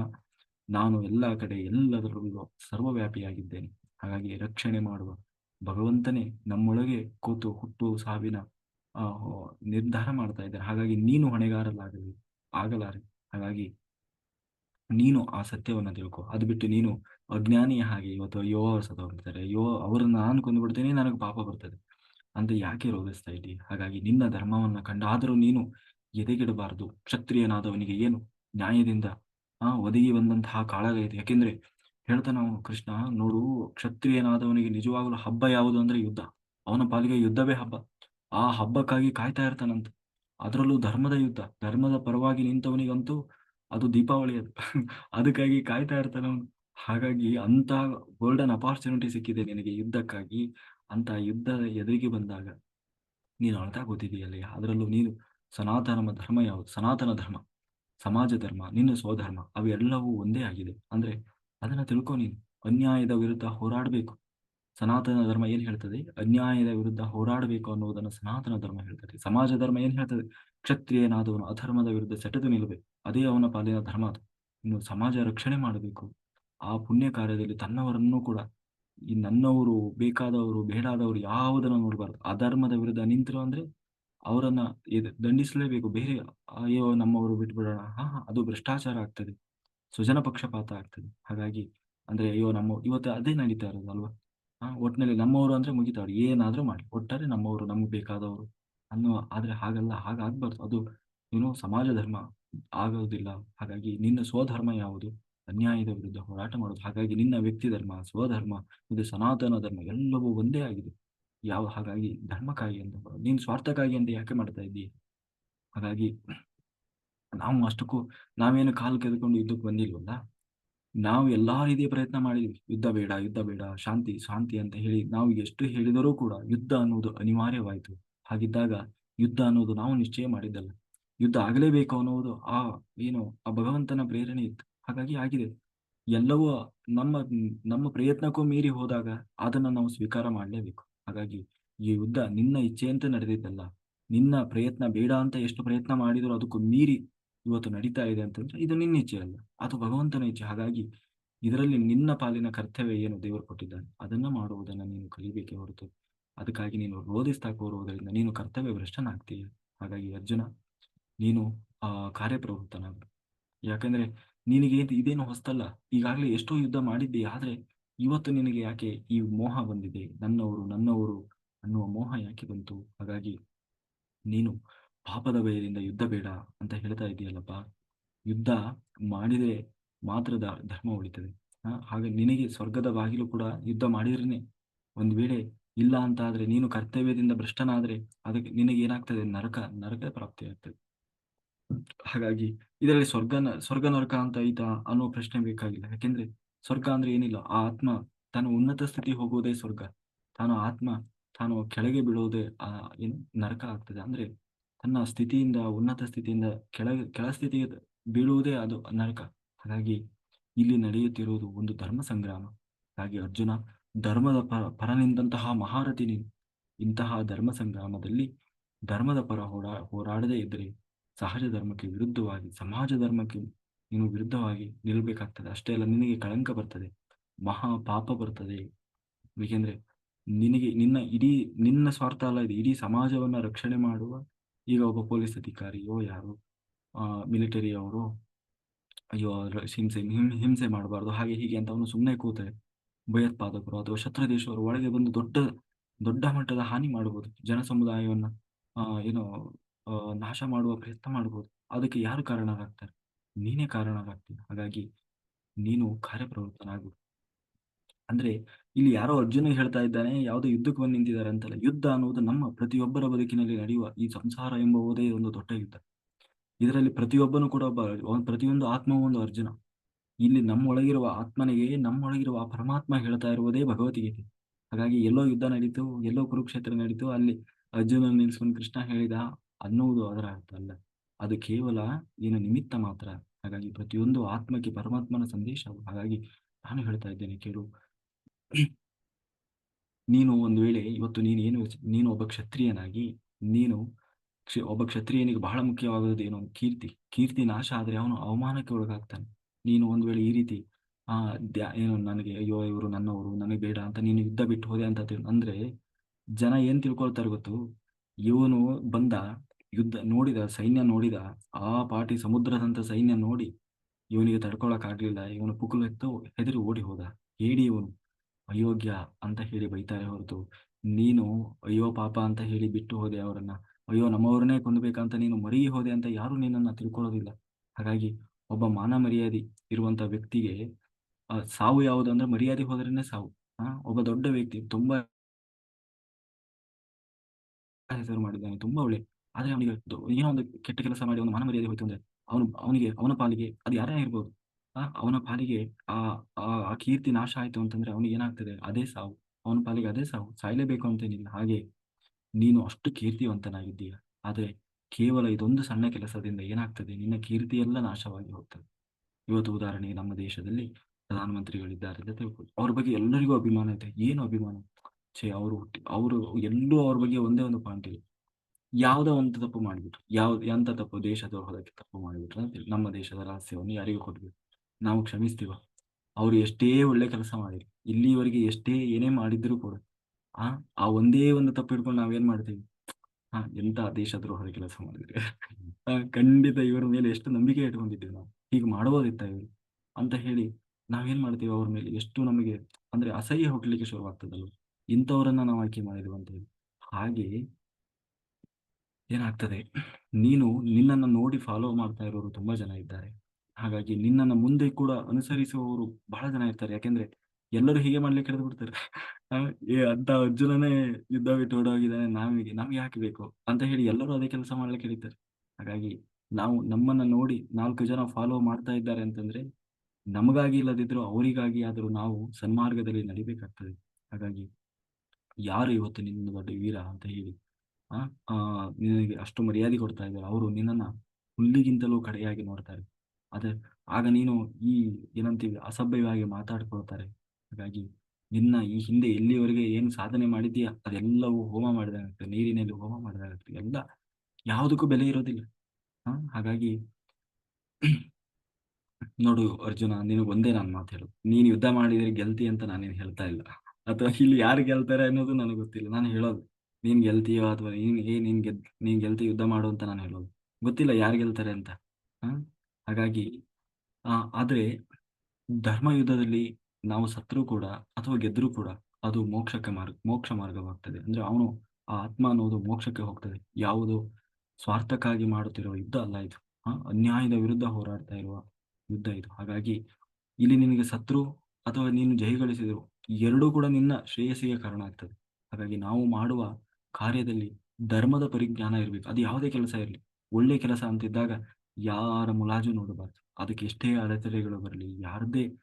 S1: ನಾನು ಎಲ್ಲ ಕಡೆ ಎಲ್ಲದರಲ್ಲೂ ಸರ್ವವ್ಯಾಪಿಯಾಗಿದ್ದೇನೆ. ಹಾಗಾಗಿ ರಕ್ಷಣೆ ಮಾಡುವ ಭಗವಂತನೇ ನಮ್ಮೊಳಗೆ ಕೂತು ಹುಟ್ಟು ಸಾವಿನ ನಿರ್ಧಾರ ಮಾಡ್ತಾ ಇದ್ದಾರೆ. ಹಾಗಾಗಿ ನೀನು ಹೊಣೆಗಾರಲಾಗಲಿ ಆಗಲಾರೆ. ಹಾಗಾಗಿ ನೀನು ಆ ಸತ್ಯವನ್ನು ತಿಳ್ಕೊ. ಅದು ಬಿಟ್ಟು ನೀನು ಅಜ್ಞಾನಿಯ ಹಾಗೆ ಇವತ್ತು ಅಯ್ಯೋ ಅವ್ರು ಸತ್ತು ಯೋ ಅವ್ರನ್ನ ನಾನು ಕೊಂದು ಬಿಡ್ತೇನೆ, ನನಗೆ ಪಾಪ ಬರ್ತದೆ ಅಂತ ಯಾಕೆ ರೋಧಿಸ್ತಾ ಇದ್ದೀ? ಹಾಗಾಗಿ ನಿನ್ನ ಧರ್ಮವನ್ನ ಕಂಡಾದರೂ ನೀನು ಎದೆಗಿಡಬಾರದು. ಕ್ಷತ್ರಿಯನಾದವನಿಗೆ ಏನು ನ್ಯಾಯದಿಂದ, ಆ, ಒದಗಿ ಬಂದಂತಹ ಕಾಳಗ ಇದೆ. ಯಾಕೆಂದ್ರೆ ಹೇಳ್ತಾನ ಕೃಷ್ಣ, ನೋಡು ಕ್ಷತ್ರಿಯನಾದವನಿಗೆ ನಿಜವಾಗಲೂ ಹಬ್ಬ ಯಾವುದು ಅಂದ್ರೆ ಯುದ್ಧ. ಅವನ ಪಾಲಿಗೆ ಯುದ್ಧವೇ ಹಬ್ಬ. ಆ ಹಬ್ಬಕ್ಕಾಗಿ ಕಾಯ್ತಾ ಇರ್ತಾನಂತ. ಅದರಲ್ಲೂ ಧರ್ಮದ ಯುದ್ಧ. ಧರ್ಮದ ಪರವಾಗಿ ನಿಂತವನಿಗಂತೂ ಅದು ದೀಪಾವಳಿ ಅದು. ಅದಕ್ಕಾಗಿ ಕಾಯ್ತಾ ಇರ್ತಾನೆ ಅವನು ಹಾಗಾಗಿ ಅಂತ ಗೋಲ್ಡನ್ ಅಪಾರ್ಚುನಿಟಿ ಸಿಕ್ಕಿದೆ ನಿನಗೆ ಯುದ್ಧಕ್ಕಾಗಿ ಅಂತ ಯುದ್ಧ ಎದುರಿಗೆ ಬಂದಾಗ. ನೀನು ಅಳ್ತಾ ಕೂತಿದೀಯಲ್ಲ ಅದರಲ್ಲೂ ನೀನು ಸನಾತನ ಧರ್ಮ ಯಾವುದು? ಸನಾತನ ಧರ್ಮ, ಸಮಾಜ ಧರ್ಮ, ನಿನ್ನ ಸ್ವಧರ್ಮ, ಅವೆಲ್ಲವೂ ಒಂದೇ ಆಗಿದೆ. ಅಂದ್ರೆ ಅದನ್ನ ತಿಳ್ಕೊ ನೀನು ಅನ್ಯಾಯದ ವಿರುದ್ಧ ಹೋರಾಡಬೇಕು. ಸನಾತನ ಧರ್ಮ ಏನ್ ಹೇಳ್ತದೆ? ಅನ್ಯಾಯದ ವಿರುದ್ಧ ಹೋರಾಡಬೇಕು ಅನ್ನುವುದನ್ನು ಸನಾತನ ಧರ್ಮ ಹೇಳ್ತದೆ. ಸಮಾಜ ಧರ್ಮ ಏನ್ ಹೇಳ್ತದೆ? ಕ್ಷತ್ರಿಯನಾದವನು ಅಧರ್ಮದ ವಿರುದ್ಧ ಸೆಟೆದು ನಿಲ್ಲಬೇಕು ಅದೇ ಅವನ ಪಾಲಿನ ಧರ್ಮ ಅದು. ಇನ್ನು ಸಮಾಜ ರಕ್ಷಣೆ ಮಾಡಬೇಕು. ಆ ಪುಣ್ಯ ಕಾರ್ಯದಲ್ಲಿ ತನ್ನವರನ್ನು ಕೂಡ, ಈ ನನ್ನವರು, ಬೇಕಾದವರು, ಬೇಡಾದವರು ಯಾವುದನ್ನು ನೋಡಬಾರ್ದು. ಅಧರ್ಮದ ವಿರುದ್ಧ ನಿಂತರು ಅಂದ್ರೆ ಅವರನ್ನ ದಂಡಿಸಲೇಬೇಕು. ಬೇರೆ, ಅಯ್ಯೋ, ನಮ್ಮವರು ಬಿಟ್ಬಿಡೋಣ. ಹಾ ಹಾ, ಅದು ಭ್ರಷ್ಟಾಚಾರ ಆಗ್ತದೆ. ಸ್ವಜನ ಪಕ್ಷಪಾತ ಆಗ್ತದೆ. ಹಾಗಾಗಿ ಅಂದ್ರೆ ಅಯ್ಯೋ ನಮ್ಮ ಇವತ್ತು ಅದೇ ನಡೀತಾ ಇರೋದು ಅಲ್ವಾ? ಹಾ ಒಟ್ಟಿನಲ್ಲಿ ನಮ್ಮವರು ಅಂದ್ರೆ ಮುಗಿತಾವ್ರು ಏನಾದ್ರೂ ಮಾಡಿ. ಒಟ್ಟಾರೆ ನಮ್ಮವರು, ನಮ್ಗೆ ಬೇಕಾದವರು ಅನ್ನುವ ಆದ್ರೆ ಹಾಗಲ್ಲ, ಹಾಗಾಗ್ಬಾರ್ದು. ಅದು ಏನು ಸಮಾಜ ಧರ್ಮ ಆಗೋದಿಲ್ಲ. ಹಾಗಾಗಿ ನಿನ್ನ ಸ್ವಧರ್ಮ ಯಾವುದು? ಅನ್ಯಾಯದ ವಿರುದ್ಧ ಹೋರಾಟ ಮಾಡೋದು. ಹಾಗಾಗಿ ನಿನ್ನ ವ್ಯಕ್ತಿ ಧರ್ಮ, ಸ್ವಧರ್ಮ, ಇದು ಸನಾತನ ಧರ್ಮ ಎಲ್ಲವೂ ಒಂದೇ ಆಗಿದೆ. ಯಾವ, ಹಾಗಾಗಿ ಧರ್ಮಕ್ಕಾಗಿ ಅಂತ. ನೀನು ಸ್ವಾರ್ಥಕ್ಕಾಗಿ ಅಂತ ಯಾಕೆ ಮಾಡ್ತಾ ಇದ್ದೀಯ? ಹಾಗಾಗಿ ನಾವು ಅಷ್ಟಕ್ಕೂ ನಾವೇನು ಕಾಲು ಕೆದ್ಕೊಂಡು ಯುದ್ಧಕ್ಕೆ ಬಂದಿಲ್ವಲ್ಲ? ನಾವು ಎಲ್ಲಾ ರೀತಿಯ ಪ್ರಯತ್ನ ಮಾಡಿದ್ವಿ. ಯುದ್ಧ ಬೇಡ ಯುದ್ಧ ಬೇಡ, ಶಾಂತಿ ಶಾಂತಿ ಅಂತ ಹೇಳಿ ನಾವು ಎಷ್ಟು ಹೇಳಿದರೂ ಕೂಡ ಯುದ್ಧ ಅನ್ನೋದು ಅನಿವಾರ್ಯವಾಯಿತು. ಹಾಗಿದ್ದಾಗ ಯುದ್ಧ ಅನ್ನೋದು ನಾವು ನಿಶ್ಚಯ ಮಾಡಿದ್ದಲ್ಲ. ಯುದ್ಧ ಆಗಲೇಬೇಕು ಅನ್ನೋದು ಆ ಏನು, ಆ ಭಗವಂತನ ಪ್ರೇರಣೆ ಇತ್ತು. ಹಾಗಾಗಿ ಆಗಿದೆ. ಎಲ್ಲವೂ ನಮ್ಮ ನಮ್ಮ ಪ್ರಯತ್ನಕ್ಕೂ ಮೀರಿ ಹೋದಾಗ ಅದನ್ನ ನಾವು ಸ್ವೀಕಾರ ಮಾಡಲೇಬೇಕು. ಹಾಗಾಗಿ ಈ ಯುದ್ಧ ನಿನ್ನ ಇಚ್ಛೆಯಂತೆ ನಡೆದಿದ್ದಲ್ಲ ನಿನ್ನ ಪ್ರಯತ್ನ ಬೇಡ ಅಂತ ಎಷ್ಟು ಪ್ರಯತ್ನ ಮಾಡಿದ್ರು ಅದಕ್ಕೂ ಮೀರಿ ಇವತ್ತು ನಡೀತಾ ಇದೆ ಅಂತಂದ್ರೆ ಇದು ನಿನ್ನ ಇಚ್ಛೆ ಅಲ್ಲ. ಅದು ಭಗವಂತನ ಇಚ್ಛೆ. ಹಾಗಾಗಿ ಇದರಲ್ಲಿ ನಿನ್ನ ಪಾಲಿನ ಕರ್ತವ್ಯ ಏನು ದೇವರು ಕೊಟ್ಟಿದ್ದಾನೆ? ಅದನ್ನ ಮಾಡುವುದನ್ನ ನೀನು ಕಲಿಬೇಕೆ ಹೊರತು. ಅದಕ್ಕಾಗಿ ನೀನು ರೋಧಿಸ್ತಾ ಕೋರುವುದರಿಂದ ನೀನು ಕರ್ತವ್ಯ ಭ್ರಷ್ಟನಾಗ್ತೀಯ ಹಾಗಾಗಿ ಅರ್ಜುನ, ನೀನು, ಆ, ಕಾರ್ಯಪ್ರವೃತ್ತನಾಗು. ಯಾಕಂದ್ರೆ ನಿನಗೆ ಇದು- ಇದೇನು ಹೊಸ್ತಲ್ಲ. ಈಗಾಗಲೇ ಎಷ್ಟೋ ಯುದ್ಧ ಮಾಡಿದ್ದೆ, ಆದ್ರೆ ಇವತ್ತು ನಿನಗೆ ಯಾಕೆ ಈ ಮೋಹ ಬಂದಿದೆ? ನನ್ನವರು ನನ್ನವರು ಅನ್ನುವ ಮೋಹ ಯಾಕೆ ಬಂತು? ಹಾಗಾಗಿ ನೀನು ಪಾಪದ ಭಯದಿಂದ ಯುದ್ಧ ಬೇಡ ಅಂತ ಹೇಳ್ತಾ ಇದೆಯಲ್ಲಪ್ಪ. ಯುದ್ಧ ಮಾಡಿದ್ರೆ ಮಾತ್ರ ಧರ್ಮ ಉಳಿತದೆ. ಹಾಗೆ ನಿನಗೆ ಸ್ವರ್ಗದ ಬಾಗಿಲು ಕೂಡ ಯುದ್ಧ ಮಾಡಿದ್ರೇನೆ ಒಂದು ವೇಳೆ ಇಲ್ಲ ಅಂತ ಆದ್ರೆ ನೀನು ಕರ್ತವ್ಯದಿಂದ ಭ್ರಷ್ಟನಾದ್ರೆ ಅದಕ್ಕೆ ನಿನಗೆ ಏನಾಗ್ತದೆ? ನರಕ ನರಕ ಪ್ರಾಪ್ತಿ ಆಗ್ತದೆ. ಹಾಗಾಗಿ ಇದರಲ್ಲಿ ಸ್ವರ್ಗ ಸ್ವರ್ಗ ನರಕ ಅಂತ ಐತಾ ಅನ್ನೋ ಪ್ರಶ್ನೆ ಬೇಕಾಗಿಲ್ಲ. ಯಾಕೆಂದ್ರೆ ಸ್ವರ್ಗ ಅಂದ್ರೆ ಏನಿಲ್ಲ? ಆ ಆತ್ಮ. ತಾನು ಉನ್ನತ ಸ್ಥಿತಿ ಹೋಗೋದೇ ಸ್ವರ್ಗ. ತಾನು ಆತ್ಮ. ತಾನು ಕೆಳಗೆ ಬೀಳೋದೇ ಆ, ಏನು, ನರಕ ಆಗ್ತದೆ. ಅಂದ್ರೆ ತನ್ನ ಸ್ಥಿತಿಯಿಂದ, ಉನ್ನತ ಸ್ಥಿತಿಯಿಂದ ಕೆಳ ಕೆಳ ಸ್ಥಿತಿಗೆ ಬೀಳುವುದೇ ಅದು ನರಕ. ಹಾಗಾಗಿ ಇಲ್ಲಿ ನಡೆಯುತ್ತಿರುವುದು ಒಂದು ಧರ್ಮ ಸಂಗ್ರಾಮ. ಹಾಗಾಗಿ ಅರ್ಜುನ ಧರ್ಮದ ಪರ ಪರನಿಂದಂತಹ ಮಹಾರಥಿ ನೀನು. ಇಂತಹ ಧರ್ಮ ಸಂಗ್ರಾಮದಲ್ಲಿ ಧರ್ಮದ ಪರ ಹೋರಾ, ಹೋರಾಡದೇ ಇದ್ದರೆ ಸಹಜ ಧರ್ಮಕ್ಕೆ ವಿರುದ್ಧವಾಗಿ, ಸಮಾಜ ಧರ್ಮಕ್ಕೆ ನೀನು ವಿರುದ್ಧವಾಗಿ ನಿಲ್ಲಬೇಕಾಗ್ತದೆ ಅಷ್ಟೇ ಅಲ್ಲ, ನಿನಗೆ ಕಳಂಕ ಬರ್ತದೆ, ಮಹಾ ಪಾಪ ಬರ್ತದೆ. ಏಕೆಂದ್ರೆ ನಿನಗೆ, ನಿನ್ನ ಇಡೀ, ನಿನ್ನ ಸ್ವಾರ್ಥ ಅಲ್ಲ ಇದು. ಇಡೀ ಸಮಾಜವನ್ನ ರಕ್ಷಣೆ ಮಾಡುವ ಈಗ ಒಬ್ಬ ಪೊಲೀಸ್ ಅಧಿಕಾರಿಯೋ ಯಾರೋ ಮಿಲಿಟರಿ ಅವರು, ಅಯ್ಯೋ ಹಿಂಸೆ ಹಿಂಸೆ ಮಾಡಬಾರ್ದು, ಹಾಗೆ ಹೀಗೆ ಅಂತ ಅವನು ಸುಮ್ಮನೆ ಕೂತರೆ, ಭಯೋತ್ಪಾದಕರು ಅಥವಾ ಶತ್ರು ದೇಶವರು ಒಳಗೆ ಬಂದು ದೊಡ್ಡ ದೊಡ್ಡ ಮಟ್ಟದ ಹಾನಿ ಮಾಡಬಹುದು ಜನ ಸಮುದಾಯವನ್ನ ಏನು ನಾಶ ಮಾಡುವ ಪ್ರಯತ್ನ ಮಾಡಬಹುದು ಅದಕ್ಕೆ ಯಾರು ಕಾರಣರಾಗ್ತಾರೆ? ನೀನೇ ಕಾರಣರಾಗ್ತೀನಿ ಹಾಗಾಗಿ ನೀನು ಕಾರ್ಯಪ್ರವೃತ್ತನಾಗು. ಅಂದ್ರೆ ಇಲ್ಲಿ ಯಾರೋ ಅರ್ಜುನ ಹೇಳ್ತಾ ಇದ್ದಾನೆ, ಯಾವುದೋ ಯುದ್ಧಕ್ಕೆ ಬಂದು ನಿಂತಿದ್ದಾರೆ ಅಂತಲ್ಲ. ಯುದ್ಧ ಅನ್ನುವುದು ನಮ್ಮ ಪ್ರತಿಯೊಬ್ಬರ ಬದುಕಿನಲ್ಲಿ ನಡೆಯುವ ಈ ಸಂಸಾರ ಎಂಬುವುದೇ ಒಂದು ದೊಡ್ಡ ಯುದ್ಧ. ಇದರಲ್ಲಿ ಪ್ರತಿಯೊಬ್ಬನು ಕೂಡ ಒಬ್ಬ ಪ್ರತಿಯೊಂದು ಆತ್ಮವೂ ಒಂದು ಅರ್ಜುನ. ಇಲ್ಲಿ ನಮ್ಮೊಳಗಿರುವ ಆತ್ಮನಿಗೆ ನಮ್ಮೊಳಗಿರುವ ಆ ಪರಮಾತ್ಮ ಹೇಳ್ತಾ ಇರುವುದೇ ಭಗವದ್ಗೀತೆ. ಹಾಗಾಗಿ ಎಲ್ಲೋ ಯುದ್ಧ ನಡೀತು, ಎಲ್ಲೋ ಕುರುಕ್ಷೇತ್ರ ನಡೀತು, ಅಲ್ಲಿ ಅರ್ಜುನ ನಿಲ್ಸ್ಕೊಂಡು ಕೃಷ್ಣ ಹೇಳಿದ ಅನ್ನುವುದು ಅದರ ಅರ್ಥ ಅಲ್ಲ. ಅದು ಕೇವಲ ಏನು ನಿಮಿತ್ತ ಮಾತ್ರ. ಹಾಗಾಗಿ ಪ್ರತಿಯೊಂದು ಆತ್ಮಕ್ಕೆ ಪರಮಾತ್ಮನ ಸಂದೇಶ ಹಾಗಾಗಿ ನಾನು ಹೇಳ್ತಾ ಇದ್ದೇನೆ ಕೇಳು ನೀನು ಒಂದು ವೇಳೆ ಇವತ್ತು ನೀನು ಏನು ನೀನು ಒಬ್ಬ ಕ್ಷತ್ರಿಯನಾಗಿ, ನೀನು ಒಬ್ಬ ಕ್ಷತ್ರಿಯನಿಗೆ ಬಹಳ ಮುಖ್ಯವಾಗುವುದು ಏನು? ಕೀರ್ತಿ. ಕೀರ್ತಿ ನಾಶ ಆದ್ರೆ ಅವನು ಅವಮಾನಕ್ಕೆ ಒಳಗಾಗ್ತಾನೆ. ನೀನು ಒಂದು ವೇಳೆ ಈ ರೀತಿ, ಆ ದ್ಯಾ- ಏನು ನನಗೆ, ಅಯ್ಯೋ, ಇವರು ನನ್ನವರು, ನನಗೆ ಬೇಡ ಅಂತ ನೀನು ಯುದ್ಧ ಬಿಟ್ಟು ಹೋದೆ ಅಂತ ಅಂದ್ರೆ ಜನ ಏನ್ ತಿಳ್ಕೊಳ್ತಾರೆ ಗೊತ್ತು? ಇವನು ಬಂದ ಯುದ್ಧ ನೋಡಿದ, ಸೈನ್ಯ ನೋಡಿದ, ಆ ಪಾಟಿ ಸಮುದ್ರದಂತ ಸೈನ್ಯ ನೋಡಿ ಇವನಿಗೆ ತಡ್ಕೊಳಕ್ ಆಗ್ಲಿಲ್ಲ. ಇವನು ಪುಕ್ಕಲು ಎತ್ತು, ಹೆದರಿ ಓಡಿ ಹೋದ. ಹೇಳಿ ಇವನು. ಅಯೋಗ್ಯ ಅಂತ ಹೇಳಿ ಬೈತಾರೆ ಹೊರತು. ನೀನು ಅಯ್ಯೋ ಪಾಪ ಅಂತ ಹೇಳಿ ಬಿಟ್ಟು ಹೋದೆ ಅವರನ್ನ. ಅಯ್ಯೋ ನಮ್ಮವ್ರನ್ನೇ ಕೊಂದಬೇಕಂತ ನೀನು ಮರಿ ಹೋದೆ ಅಂತ ಯಾರು ನಿನ್ನನ್ನ ತಿಳ್ಕೊಳ್ಳೋದಿಲ್ಲ. ಹಾಗಾಗಿ ಒಬ್ಬ ಮಾನ ಮರ್ಯಾದೆ ಇರುವಂತ ವ್ಯಕ್ತಿಗೆ ಸಾವು ಯಾವುದು ಅಂದ್ರೆ ಮರ್ಯಾದೆ ಹೋದ್ರೇನೆ ಸಾವು. ಒಬ್ಬ ದೊಡ್ಡ ವ್ಯಕ್ತಿ ತುಂಬಾ ಹೆಸರು ಮಾಡಿದ್ದಾನೆ, ತುಂಬಾ ಒಳ್ಳೆ. ಆದ್ರೆ ಅವನಿಗೆ ಏನೋ ಒಂದು ಕೆಟ್ಟ ಕೆಲಸ ಮಾಡಿ ಒಂದು ಮಾನ ಮರ್ಯಾದೆ ಹೋಯ್ತು ಅಂದ್ರೆ ಅವನು, ಅವನಿಗೆ, ಅವನ ಪಾಲಿಗೆ ಅದು ಯಾರೇ ಇರ್ಬೋದು. ಅವನ ಪಾಲಿಗೆ ಆ ಆ ಕೀರ್ತಿ ನಾಶ ಆಯ್ತು ಅಂತಂದ್ರೆ ಅವನಿಗೆ ಏನಾಗ್ತದೆ? ಅದೇ ಸಾವು. ಅವನ ಪಾಲಿಗೆ ಅದೇ ಸಾವು. ಸಾಯ್ಲೇಬೇಕು ಅಂತೇನಿಲ್ಲ. ಹಾಗೆ ನೀನು ಅಷ್ಟು ಕೀರ್ತಿವಂತನಾಗಿದ್ದೀಯ. ಆದರೆ ಕೇವಲ ಇದೊಂದು ಸಣ್ಣ ಕೆಲಸದಿಂದ ಏನಾಗ್ತದೆ? ನಿನ್ನ ಕೀರ್ತಿ ಎಲ್ಲ ನಾಶವಾಗಿ ಹೋಗ್ತದೆ. ಇವತ್ತು ಉದಾಹರಣೆಗೆ ನಮ್ಮ ದೇಶದಲ್ಲಿ ಪ್ರಧಾನಮಂತ್ರಿಗಳಿದ್ದಾರೆ ಅಂತ ತಿಳ್ಕೊಳ್ಳಿ. ಅವ್ರ ಬಗ್ಗೆ ಎಲ್ಲರಿಗೂ ಅಭಿಮಾನ ಇದೆ. ಏನು ಅಭಿಮಾನ? ಛೇ, ಅವರು ಹುಟ್ಟಿ, ಅವರು ಎಲ್ಲೂ ಅವ್ರ ಬಗ್ಗೆ ಒಂದೇ ಒಂದು ಪಾಯಿಂಟ್ ಇಲ್ಲ. ಯಾವುದೋ ಒಂದು ತಪ್ಪು ಮಾಡಿಬಿಟ್ರು. ಯಾವ್ದು, ಎಂತ ತಪ್ಪು? ದೇಶದ್ರೋಹದಕ್ಕೆ ತಪ್ಪು ಮಾಡಿಬಿಟ್ರು ಅಂತ ನಮ್ಮ ದೇಶದ ರಹಸ್ಯವನ್ನು ಯಾರಿಗೂ ಕೊಡ್ಬೇಕು. ನಾವು ಕ್ಷಮಿಸ್ತೀವ. ಅವ್ರು ಎಷ್ಟೇ ಒಳ್ಳೆ ಕೆಲಸ ಮಾಡಿರಿ ಇಲ್ಲಿವರೆಗೆ ಎಷ್ಟೇ ಏನೇ ಮಾಡಿದ್ರು ಕೂಡ, ಆ ಆ ಒಂದೇ ಒಂದು ತಪ್ಪು ಹಿಡ್ಕೊಂಡು ನಾವೇನ್ ಮಾಡ್ತೀವಿ? ಹಾ, ಎಂತ ದೇಶದ್ರೋಹದ ಕೆಲಸ ಮಾಡಿದ್ರೆ? ಖಂಡಿತ ಇವರ ಮೇಲೆ ಎಷ್ಟು ನಂಬಿಕೆ ಇಟ್ಕೊಂಡಿದ್ದೀವಿ ನಾವು. ಹೀಗೆ ಮಾಡಬಹುದಿತ್ತ ಇವರು? ಅಂತ ಹೇಳಿ ನಾವೇನ್ ಮಾಡ್ತೀವಿ ಅವ್ರ ಮೇಲೆ? ಎಷ್ಟು ನಮಗೆ, ಅಂದ್ರೆ ಅಸಹ್ಯ ಹುಟ್ಟಲಿಕ್ಕೆ ಶುರುವಾಗ್ತದಲ್ಲ ಇಂಥವರನ್ನ ನಾವು ಆಯ್ಕೆ ಮಾಡಿದ್ವಿ ಅಂತ ಹೇಳಿ. ಹಾಗೆ ಏನಾಗ್ತದೆ? ನೀನು ನಿನ್ನನ್ನು ನೋಡಿ ಫಾಲೋ ಮಾಡ್ತಾ ಇರೋರು ತುಂಬಾ ಜನ ಇದ್ದಾರೆ. ಹಾಗಾಗಿ ನಿನ್ನನ್ನು ಮುಂದೆ ಕೂಡ ಅನುಸರಿಸುವವರು ಬಹಳ ಜನ ಇರ್ತಾರೆ. ಯಾಕೆಂದ್ರೆ ಎಲ್ಲರೂ ಹೀಗೆ ಮಾಡ್ಲಿಕ್ಕೆ ಹಿಡಿದು ಬಿಡ್ತಾರೆ. ಏ ಅಂತ ಅರ್ಜುನನೇ ಯುದ್ಧ ಬಿಟ್ಟು ಓಡೋಗಿದ್ದಾನೆ ನಾವಿಗೆ ನಮ್ಗೆ ಯಾಕೆ ಬೇಕು? ಅಂತ ಹೇಳಿ ಎಲ್ಲರೂ ಅದೇ ಕೆಲಸ ಮಾಡ್ಲಿಕ್ಕೆ ಹಿಡಿತಾರೆ ಹಾಗಾಗಿ ನಾವು ನಮ್ಮನ್ನ ನೋಡಿ ನಾಲ್ಕು ಜನ ಫಾಲೋ ಮಾಡ್ತಾ ಇದ್ದಾರೆ ಅಂತಂದ್ರೆ ನಮಗಾಗಿ ಇಲ್ಲದಿದ್ರು ಅವರಿಗಾಗಿ ಆದರೂ ನಾವು ಸನ್ಮಾರ್ಗದಲ್ಲಿ ನಡಿಬೇಕಾಗ್ತದೆ. ಹಾಗಾಗಿ ಯಾರು ಇವತ್ತು ನಿನ್ನ ದೊಡ್ಡ ವೀರ ಅಂತ ಹೇಳಿ ಆ, ನಿನಗೆ ಅಷ್ಟು ಮರ್ಯಾದೆ ಕೊಡ್ತಾ ಇದ್ದಾರೆ. ಅವರು ನಿನ್ನನ್ನ ಹುಲ್ಲಿಗಿಂತಲೂ ಕಡೆಯಾಗಿ ನೋಡ್ತಾರೆ. ಆದ್ರೆ ಆಗ ನೀನು ಈ ಏನಂತೀವಿ ಅಸಭ್ಯವಾಗಿ ಮಾತಾಡ್ಕೊಳ್ತಾರೆ. ಹಾಗಾಗಿ ನಿನ್ನ ಈ ಹಿಂದೆ ಎಲ್ಲಿವರೆಗೆ ಏನು ಸಾಧನೆ ಮಾಡಿದೀಯ ಅದೆಲ್ಲವೂ ಹೋಮ ಮಾಡಿದಾಗುತ್ತೆ, ನೀರಿನಲ್ಲಿ ಹೋಮ ಮಾಡಿದಾಗುತ್ತೆ, ಎಲ್ಲ ಯಾವುದಕ್ಕೂ ಬೆಲೆ ಇರೋದಿಲ್ಲ. ಹಾ, ಹಾಗಾಗಿ ನೋಡು ಅರ್ಜುನ ನಿನಗೆ ಒಂದೇ ನಾನು ಮಾತು ಹೇಳು ನೀನು ಯುದ್ಧ ಮಾಡಿದರೆ ಗೆಲ್ತಿ ಅಂತ ನಾನೇನು ಹೇಳ್ತಾ ಇಲ್ಲ. ಅಥವಾ ಇಲ್ಲಿ ಯಾರು ಗೆಲ್ತಾರೆ ಅನ್ನೋದು ನನಗೆ ಗೊತ್ತಿಲ್ಲ. ನಾನು ಹೇಳೋದು, ನೀನ್ ಗೆಲ್ತೀಯೋ ಅಥವಾ ನೀನ್, ಏ, ನೀನ್ ಗೆದ್, ನೀನ್ ಗೆಲ್ತಿ ಯುದ್ಧ ಮಾಡು ಅಂತ ನಾನು ಹೇಳೋದು. ಗೊತ್ತಿಲ್ಲ ಯಾರು ಗೆಲ್ತಾರೆ ಅಂತ. ಹಾ? ಹಾಗಾಗಿ ಆದ್ರೆ ಧರ್ಮ ಯುದ್ಧದಲ್ಲಿ ನಾವು ಸತ್ರು ಕೂಡ ಅಥವಾ ಗೆದ್ರೂ ಕೂಡ ಅದು ಮೋಕ್ಷಕ್ಕೆ ಮಾರ್ಗ, ಮೋಕ್ಷ ಮಾರ್ಗವಾಗ್ತದೆ. ಅಂದ್ರೆ ಅವನು ಆ ಆತ್ಮ ಅನ್ನೋದು ಮೋಕ್ಷಕ್ಕೆ ಹೋಗ್ತದೆ. ಯಾವುದು ಸ್ವಾರ್ಥಕ್ಕಾಗಿ ಮಾಡುತ್ತಿರುವ ಯುದ್ಧ ಅಲ್ಲ ಇದು. ಅನ್ಯಾಯದ ವಿರುದ್ಧ ಹೋರಾಡ್ತಾ ಇರುವ ಯುದ್ಧ ಇದು. ಹಾಗಾಗಿ ಇಲ್ಲಿ ನಿನಗೆ ಸತ್ರು ಅಥವಾ ನೀನು ಜಯಗಳಿಸಿದ್ರು ಎರಡೂ ಕೂಡ ನಿನ್ನ ಶ್ರೇಯಸ್ಸಿಗೆ ಕಾರಣ ಆಗ್ತದೆ. ಹಾಗಾಗಿ ನಾವು ಮಾಡುವ ಕಾರ್ಯದಲ್ಲಿ ಧರ್ಮದ ಪರಿಜ್ಞಾನ ಇರ್ಬೇಕು. ಅದು ಯಾವುದೇ ಕೆಲಸ ಇರಲಿ. ಒಳ್ಳೆ ಕೆಲಸ ಅಂತಿದ್ದಾಗ ಯಾರ ಮುಲಾಜು ನೋಡಬಾರ್ದು. ಅದಕ್ಕೆ ಎಷ್ಟೇ ಅಡೆತಡೆಗಳು ಬರಲಿ, ಯಾರದೇ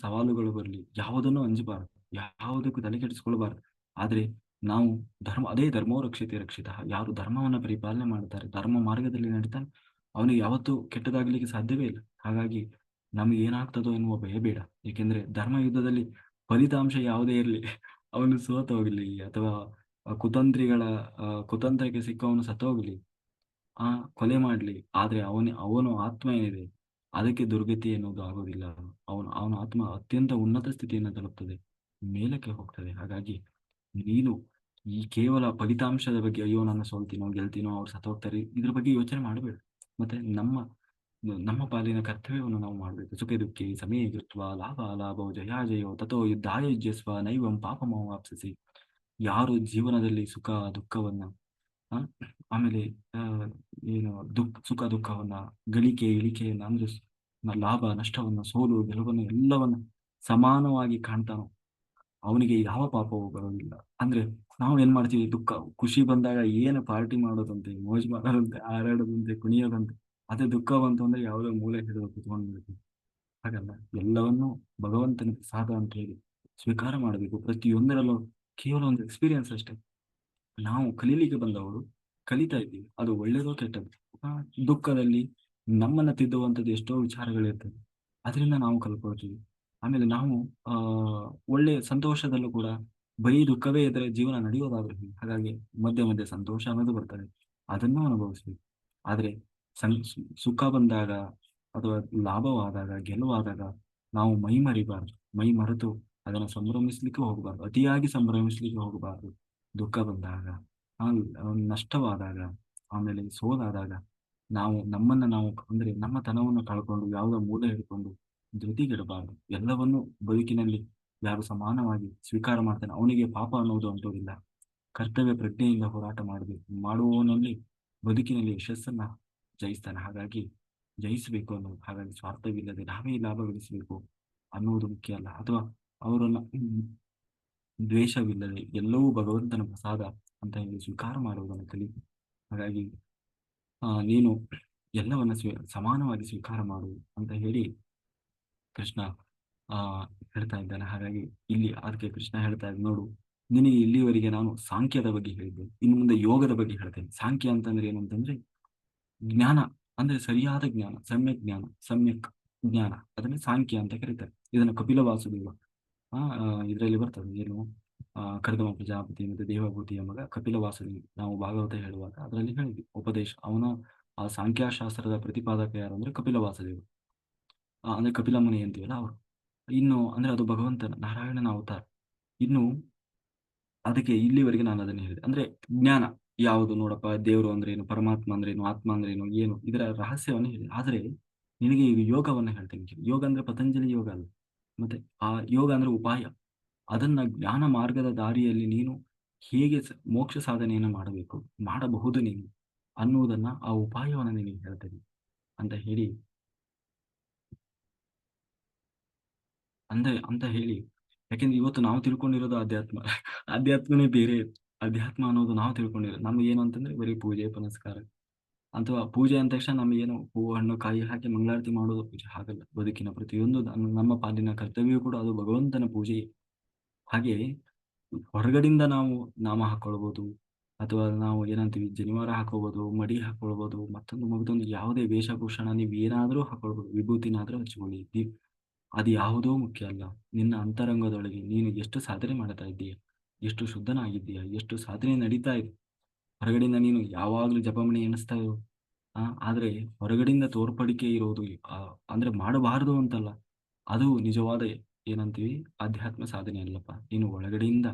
S1: ಸವಾಲುಗಳು ಬರಲಿ, ಯಾವುದನ್ನು ಅಂಜಬಾರದು. ಯಾವುದಕ್ಕೂ ತಲೆ ಕೆಡಿಸ್ಕೊಳ್ಬಾರ್ದು. ಆದ್ರೆ ನಾವು ಧರ್ಮ, ಅದೇ ಧರ್ಮೋ ರಕ್ಷಿತೆ ರಕ್ಷಿತ. ಯಾರು ಧರ್ಮವನ್ನ ಪರಿಪಾಲನೆ ಮಾಡ್ತಾರೆ, ಧರ್ಮ ಮಾರ್ಗದಲ್ಲಿ ನಡೀತಾನೆ, ಅವನಿಗೆ ಯಾವತ್ತೂ ಕೆಟ್ಟದಾಗಲಿಕ್ಕೆ ಸಾಧ್ಯವೇ ಇಲ್ಲ. ಹಾಗಾಗಿ ನಮಗೆ ಏನಾಗ್ತದೋ ಎನ್ನುವ ಭಯ ಬೇಡ. ಏಕೆಂದ್ರೆ ಧರ್ಮ ಯುದ್ಧದಲ್ಲಿ ಫಲಿತಾಂಶ ಯಾವುದೇ ಇರಲಿ, ಅವನು ಸೋತ ಅಥವಾ ಕುತಂತ್ರಿಗಳ ಕುತಂತ್ರಕ್ಕೆ ಸಿಕ್ಕವನು ಸತ್ತೋಗ್ಲಿ ಆ ಕೊಲೆ ಮಾಡಲಿ. ಆದರೆ ಅವನ, ಅವನು ಆತ್ಮ ಏನಿದೆ, ಅದಕ್ಕೆ ದುರ್ಗತಿ ಎನ್ನುವುದು ಆಗೋದಿಲ್ಲ. ಅವನು, ಅವನ ಆತ್ಮ ಅತ್ಯಂತ ಉನ್ನತ ಸ್ಥಿತಿಯನ್ನು ತಲುಪ್ತದೆ, ಮೇಲಕ್ಕೆ ಹೋಗ್ತದೆ. ಹಾಗಾಗಿ ನೀನು ಈ ಕೇವಲ ಫಲಿತಾಂಶದ ಬಗ್ಗೆ, ಅಯ್ಯೋ ನಾನು ಸೋಲ್ತೀನೋ, ಗೆಲ್ತೀನೋ, ಅವ್ರು ಸತ್ತೋಗ್ತಾರೆ, ಇದ್ರ ಬಗ್ಗೆ ಯೋಚನೆ ಮಾಡಬೇಡ. ಮತ್ತೆ ನಮ್ಮ ನಮ್ಮ ಪಾಲಿನ ಕರ್ತವ್ಯವನ್ನು ನಾವು ಮಾಡಬೇಕು. ಸುಖ ದುಃಖಿ ಸಮಯ ಕೃತ್ವ, ಲಾಭ ಲಾಭೋ ಜಯ, ಜಯೋ ತಥೋ ಯುದ್ಧಾಯ ಯುಜ್ಯಸ್ವ ನೈವಂ ಪಾಪಮೋ ವಾಪ್ಸಿಸಿ ಯಾರು ಜೀವನದಲ್ಲಿ ಸುಖ, ದುಃಖವನ್ನ ಆಮೇಲೆ ಏನು ದುಃಖ, ಸುಖ, ದುಃಖವನ್ನ, ಗಳಿಕೆ, ಇಳಿಕೆಯನ್ನ ಅಂದ್ರೆ ಲಾಭ, ನಷ್ಟವನ್ನ, ಸೋಲು ಗೆಲುವನ್ನ ಎಲ್ಲವನ್ನ ಸಮಾನವಾಗಿ ಕಾಣ್ತಾನೋ, ಅವನಿಗೆ ಯಾವ ಪಾಪವೂ ಬರೋದಿಲ್ಲ. ಅಂದ್ರೆ ನಾವು ಏನ್ ಮಾಡ್ತೀವಿ? ದುಃಖ, ಖುಷಿ ಬಂದಾಗ ಏನು ಪಾರ್ಟಿ ಮಾಡೋದಂತೆ, ಮೋಜ್ ಮಾಡೋದಂತೆ, ಹಾರಾಡೋದಂತೆ, ಕುಣಿಯೋದಂತೆ, ಅದೇ ದುಃಖ ಬಂತು ಅಂದ್ರೆ ಯಾವುದೋ ಮೂಲೆ ಹಿಡಿದು ಕುತ್ಕೊಂಡ್ಬಿಡ್ತೀವಿ. ಹಾಗಲ್ಲ, ಎಲ್ಲವನ್ನೂ ಭಗವಂತನ ಪ್ರಸಾದ ಅಂತ ಹೇಳಿ ಸ್ವೀಕಾರ ಮಾಡಬೇಕು. ಪ್ರತಿಯೊಂದರಲ್ಲೂ ಕೇವಲ ಒಂದು ಎಕ್ಸ್ಪೀರಿಯನ್ಸ್ ಅಷ್ಟೇ. ನಾವು ಕಲೀಲಿಕ್ಕೆ ಬಂದವರು ಕಲಿತಾ ಇದ್ದೀವಿ. ಅದು ಒಳ್ಳೇದೋ ಕೆಟ್ಟದ್ದು. ದುಃಖದಲ್ಲಿ ನಮ್ಮನ್ನ ತಿದ್ದುವಂಥದ್ದು ಎಷ್ಟೋ ವಿಚಾರಗಳಿರ್ತದೆ ಅದರಿಂದ ನಾವು ಕಲ್ಕೊಳ್ತೀವಿ. ಆಮೇಲೆ ನಾವು, ಆ ಒಳ್ಳೆ ಸಂತೋಷದಲ್ಲೂ ಕೂಡ ಬರೀ ದುಃಖವೇ ಇದ್ರೆ ಜೀವನ ನಡೆಯೋದಾಗುತ್ತೆ ಹಾಗಾಗಿ ಮಧ್ಯೆ ಮಧ್ಯೆ ಸಂತೋಷ ಅನ್ನೋದು ಬರ್ತದೆ. ಅದನ್ನು ಅನುಭವಿಸ್ಬೇಕು. ಆದ್ರೆ ಸಂ, ಸುಖ ಬಂದಾಗ ಅಥವಾ ಲಾಭವಾದಾಗ, ಗೆಲುವಾದಾಗ ನಾವು ಮೈ ಮರಿಬಾರ್ದು ಮೈ ಮರೆತು ಅದನ್ನು ಸಂಭ್ರಮಿಸ್ಲಿಕ್ಕೆ ಹೋಗಬಾರ್ದು. ಅತಿಯಾಗಿ ಸಂಭ್ರಮಿಸ್ಲಿಕ್ಕೆ ಹೋಗಬಾರ್ದು. ದುಃಖ ಬಂದಾಗ ನಷ್ಟವಾದಾಗ, ಆಮೇಲೆ ಸೋಲಾದಾಗ ನಾವು ನಮ್ಮನ್ನ ನಾವು ಅಂದ್ರೆ ನಮ್ಮ ತನವನ್ನು ಕಳ್ಕೊಂಡು ಯಾವುದೋ ಮೂಲ ಹಿಡ್ಕೊಂಡು ಧೃತಿಗಿಡಬಾರ್ದು. ಎಲ್ಲವನ್ನೂ ಬದುಕಿನಲ್ಲಿ ಯಾರು ಸಮಾನವಾಗಿ ಸ್ವೀಕಾರ ಮಾಡ್ತಾನೆ ಅವನಿಗೆ ಪಾಪ ಅನ್ನೋದು ಅಂಟೋದಿಲ್ಲ ಕರ್ತವ್ಯ ಪ್ರಜ್ಞೆಯಿಂದ ಹೋರಾಟ ಮಾಡಬೇಕು ಮಾಡುವವನಲ್ಲಿ ಬದುಕಿನಲ್ಲಿ ಯಶಸ್ಸನ್ನ ಜಯಿಸ್ತಾನೆ. ಹಾಗಾಗಿ ಜಯಿಸಬೇಕು ಅನ್ನೋದು, ಹಾಗಾಗಿ ಸ್ವಾರ್ಥವಿಲ್ಲದೆ ನಾವೇ ಲಾಭ ಗಳಿಸಬೇಕು ಅನ್ನುವುದು ಮುಖ್ಯ ಅಲ್ಲ. ಅಥವಾ ಅವರನ್ನ ದ್ವೇಷವಿಲ್ಲದೆ ಎಲ್ಲವೂ ಭಗವಂತನ ಪ್ರಸಾದ ಅಂತ ಹೇಳಿ ಸ್ವೀಕಾರ ಮಾಡುವುದನ್ನು ಕಲಿ. ಹಾಗಾಗಿ ನೀನು ಎಲ್ಲವನ್ನ ಸ್ವೀ, ಸಮಾನವಾಗಿ ಸ್ವೀಕಾರ ಮಾಡು ಅಂತ ಹೇಳಿ ಕೃಷ್ಣ, ಆ, ಹೇಳ್ತಾ ಇದ್ದಾನೆ. ಹಾಗಾಗಿ ಇಲ್ಲಿ ಅದಕ್ಕೆ ಕೃಷ್ಣ ಹೇಳ್ತಾ ಇದ್ದ ನೋಡು, ನಿನಗೆ ಇಲ್ಲಿವರೆಗೆ ನಾನು ಸಾಂಖ್ಯದ ಬಗ್ಗೆ ಹೇಳಿದ್ದೆ. ಇನ್ನು ಮುಂದೆ ಯೋಗದ ಬಗ್ಗೆ ಹೇಳ್ತೇನೆ. ಸಾಂಖ್ಯ ಅಂತಂದ್ರೆ ಏನು ಅಂತಂದ್ರೆ ಜ್ಞಾನ, ಅಂದ್ರೆ ಸರಿಯಾದ ಜ್ಞಾನ, ಸಮ್ಯಕ್ ಜ್ಞಾನ ಸಮ್ಯಕ್ ಜ್ಞಾನ. ಅದನ್ನ ಸಾಂಖ್ಯ ಅಂತ ಕರೀತಾರೆ. ಇದನ್ನ ಕಪಿಲ ವಾಸುದೇವ ಇದರಲ್ಲಿ ಬರ್ತದೆ ಏನು ಆ ಕರ್ದಮ ಪ್ರಜಾಪತಿ ಮತ್ತು ದೇವಭೂತಿ ಎಂಬ ಕಪಿಲ ವಾಸುದೇವ. ನಾವು ಭಾಗವತ ಹೇಳುವಾಗ ಅದರಲ್ಲಿ ಹೇಳಿದ್ವಿ ಉಪದೇಶ. ಅವನ ಆ ಸಾಂಖ್ಯಾಶಾಸ್ತ್ರದ ಪ್ರತಿಪಾದಕ ಯಾರು ಅಂದ್ರೆ ಕಪಿಲ ವಾಸುದೇವ. ಆ, ಅಂದ್ರೆ ಕಪಿಲ ಮುನಿ ಅಂತೀವಲ್ಲ ಅವರು. ಇನ್ನು ಅಂದ್ರೆ ಅದು ಭಗವಂತನ ನಾರಾಯಣನ ಅವತಾರ. ಇನ್ನು ಅದಕ್ಕೆ ಇಲ್ಲಿವರೆಗೆ ನಾನು ಅದನ್ನ ಹೇಳಿದೆ. ಅಂದ್ರೆ ಜ್ಞಾನ ಯಾವುದು ನೋಡಪ್ಪ ದೇವರು ಅಂದ್ರೇನು ಪರಮಾತ್ಮ ಅಂದ್ರೇನು ಆತ್ಮ ಅಂದ್ರೇನು ಏನು ಇದರ ರಹಸ್ಯವನ್ನು ಹೇಳಿ ಆದ್ರೆ ನಿನಗೆ ಈಗ ಯೋಗವನ್ನ ಹೇಳ್ತೇನೆ. ಯೋಗ ಅಂದ್ರೆ ಪತಂಜಲಿ ಯೋಗ ಅಲ್ಲ. ಮತ್ತೆ ಆ ಯೋಗ ಅಂದ್ರೆ ಉಪಾಯ. ಅದನ್ನ ಜ್ಞಾನ ಮಾರ್ಗದ ದಾರಿಯಲ್ಲಿ ನೀನು ಹೇಗೆ ಮೋಕ್ಷ ಸಾಧನೆಯನ್ನು ಮಾಡಬೇಕು, ಮಾಡಬಹುದು ನೀನು ಅನ್ನುವುದನ್ನ ಆ ಉಪಾಯವನ್ನು ನಿನಗೆ ಹೇಳ್ತೇನೆ ಅಂತ ಹೇಳಿ. ಅಂದ ಅಂತ ಹೇಳಿ. ಯಾಕೆಂದ್ರೆ ಇವತ್ತು ನಾವು ತಿಳ್ಕೊಂಡಿರೋದು ಅಧ್ಯಾತ್ಮ ಅಧ್ಯಾತ್ಮನೇ ಬೇರೆ ಅಧ್ಯಾತ್ಮ ಅನ್ನೋದು ನಾವು ತಿಳ್ಕೊಂಡಿರೋದು. ನಮ್ಗೆ ಏನು ಅಂತಂದ್ರೆ ಬರೀ ಪೂಜೆ, ಪುನಸ್ಕಾರ. ಅಥವಾ ಪೂಜೆ ಅಂದ ತಕ್ಷಣ ನಮಗೇನು ಹೂವು ಹಣ್ಣು ಕಾಯಿ ಹಾಕಿ ಮಂಗಳಾರತಿ ಮಾಡೋದು ಪೂಜೆ ಹಾಗಲ್ಲ. ಬದುಕಿನ ಪ್ರತಿಯೊಂದು ನಮ್ಮ- ಪಾಲಿನ ಕರ್ತವ್ಯ ಕೂಡ ಅದು ಭಗವಂತನ ಪೂಜೆ. ಹಾಗೆ ಹೊರಗಡೆಯಿಂದ ನಾವು ನಾಮ ಹಾಕೊಳ್ಬೋದು, ಅಥವಾ ನಾವು ಏನಂತೀವಿ, ಜನಿವಾರ ಹಾಕೋಬಹುದು ಮಡಿ ಹಾಕೊಳ್ಬೋದು, ಮತ್ತೊಂದು ಮಗದೊಂದು ಯಾವುದೇ ವೇಷಭೂಷಣ ನೀವು ಏನಾದರೂ ಹಾಕೊಳ್ಬೋದು, ವಿಭೂತಿನಾದ್ರೂ ಹಚ್ಕೊಳ್ಳಿ. ದೀಪ್ ಅದು ಯಾವುದೋ ಮುಖ್ಯ ಅಲ್ಲ. ನಿನ್ನ ಅಂತರಂಗದೊಳಗೆ ನೀನು ಎಷ್ಟು ಸಾಧನೆ ಮಾಡ್ತಾ ಇದ್ದೀಯ, ಎಷ್ಟು ಶುದ್ಧನಾಗಿದ್ದೀಯ, ಎಷ್ಟು ಸಾಧನೆ ನಡೀತಾ ಇದೆ ಹೊರಗಡೆಯಿಂದ ನೀನು ಯಾವಾಗಲೂ ಜಪಮಣಿ ಎಣಿಸ್ತಾ ಇರು. ಆ, ಆದ್ರೆ ಹೊರಗಡೆಯಿಂದ ತೋರ್ಪಡಿಕೆ ಇರೋದು ಅಂದ್ರೆ ಮಾಡಬಾರದು ಅಂತಲ್ಲ. ಅದು ನಿಜವಾದ ಏನಂತೀವಿ? ಆಧ್ಯಾತ್ಮ ಸಾಧನೆ ಅಲ್ಲಪ್ಪ. ನೀನು ಒಳಗಡೆಯಿಂದ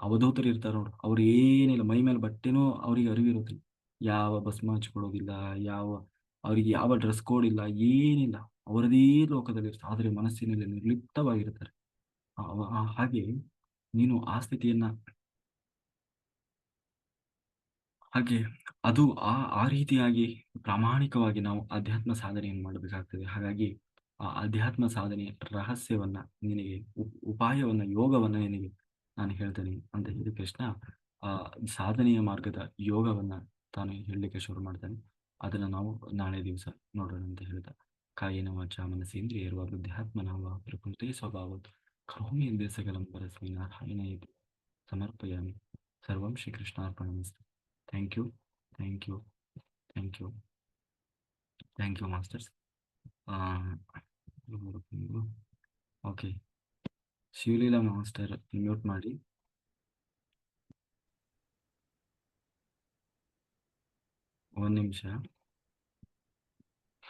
S1: ಅವಧೂತರು ಇರ್ತಾರೆ ನೋಡು. ಅವ್ರು ಏನಿಲ್ಲ, ಮೈ ಮೇಲೆ ಬಟ್ಟೆನೂ ಅವ್ರಿಗೆ ಅರಿವಿರೋದಿಲ್ಲ ಯಾವ ಭಸ್ಮ ಹಚ್ಕೊಳ್ಳೋದಿಲ್ಲ, ಯಾವ ಅವರಿಗೆ ಯಾವ ಡ್ರೆಸ್ ಕೋಡ್ ಇಲ್ಲ, ಏನಿಲ್ಲ. ಅವರದೇ ಲೋಕದಲ್ಲಿ ಇರ್ತಾರೆ. ಆದ್ರೆ ಮನಸ್ಸಿನಲ್ಲಿ ನಿರ್ಲಿಪ್ತವಾಗಿರ್ತಾರೆ. ಹಾಗೆ ನೀನು ಆ ಸ್ಥಿತಿಯನ್ನ ಹಾಗೆ ಅದು ಆ ಆ ರೀತಿಯಾಗಿ ಪ್ರಾಮಾಣಿಕವಾಗಿ ನಾವು ಅಧ್ಯಾತ್ಮ ಸಾಧನೆಯನ್ನು ಮಾಡಬೇಕಾಗ್ತದೆ. ಹಾಗಾಗಿ ಆ ಅಧ್ಯಾತ್ಮ ಸಾಧನೆಯ ರಹಸ್ಯವನ್ನ ನಿನಗೆ ಉಪ್- ಉಪಾಯವನ್ನ, ಯೋಗವನ್ನ ನಿನಗೆ ನಾನು ಹೇಳ್ತೇನೆ ಅಂತ ಹೇಳಿ ಕೃಷ್ಣ, ಆ ಸಾಧನೆಯ ಮಾರ್ಗದ ಯೋಗವನ್ನ ತಾನು ಹೇಳಲಿಕ್ಕೆ ಶುರು ಮಾಡ್ತಾನೆ. ಅದನ್ನ ನಾವು ನಾಳೆ ದಿವಸ ನೋಡೋಣ ಅಂತ ಹೇಳಿದ. ಕಾಯಿನ ವಾಚ ಮನಸ್ಸೇಂದ್ರಿಯರುವ ಬುದ್ಧಾತ್ಮನವ ಪ್ರಕೃತಿ ಸ್ವಭಾವ ಕರೋಮಿ ಸಕಲಂ ಪರಸ್ಮೈ ನಾರಾಯಣ ಸಮರ್ಪಯಾಮಿ. ಸರ್ವಂ ಶ್ರೀಕೃಷ್ಣಾರ್ಪಣಮಸ್ತು. thank you thank you thank you thank you masters okay Shivaleela master mute ಮಾಡಿ ಒಂದು ನಿಮಿಷ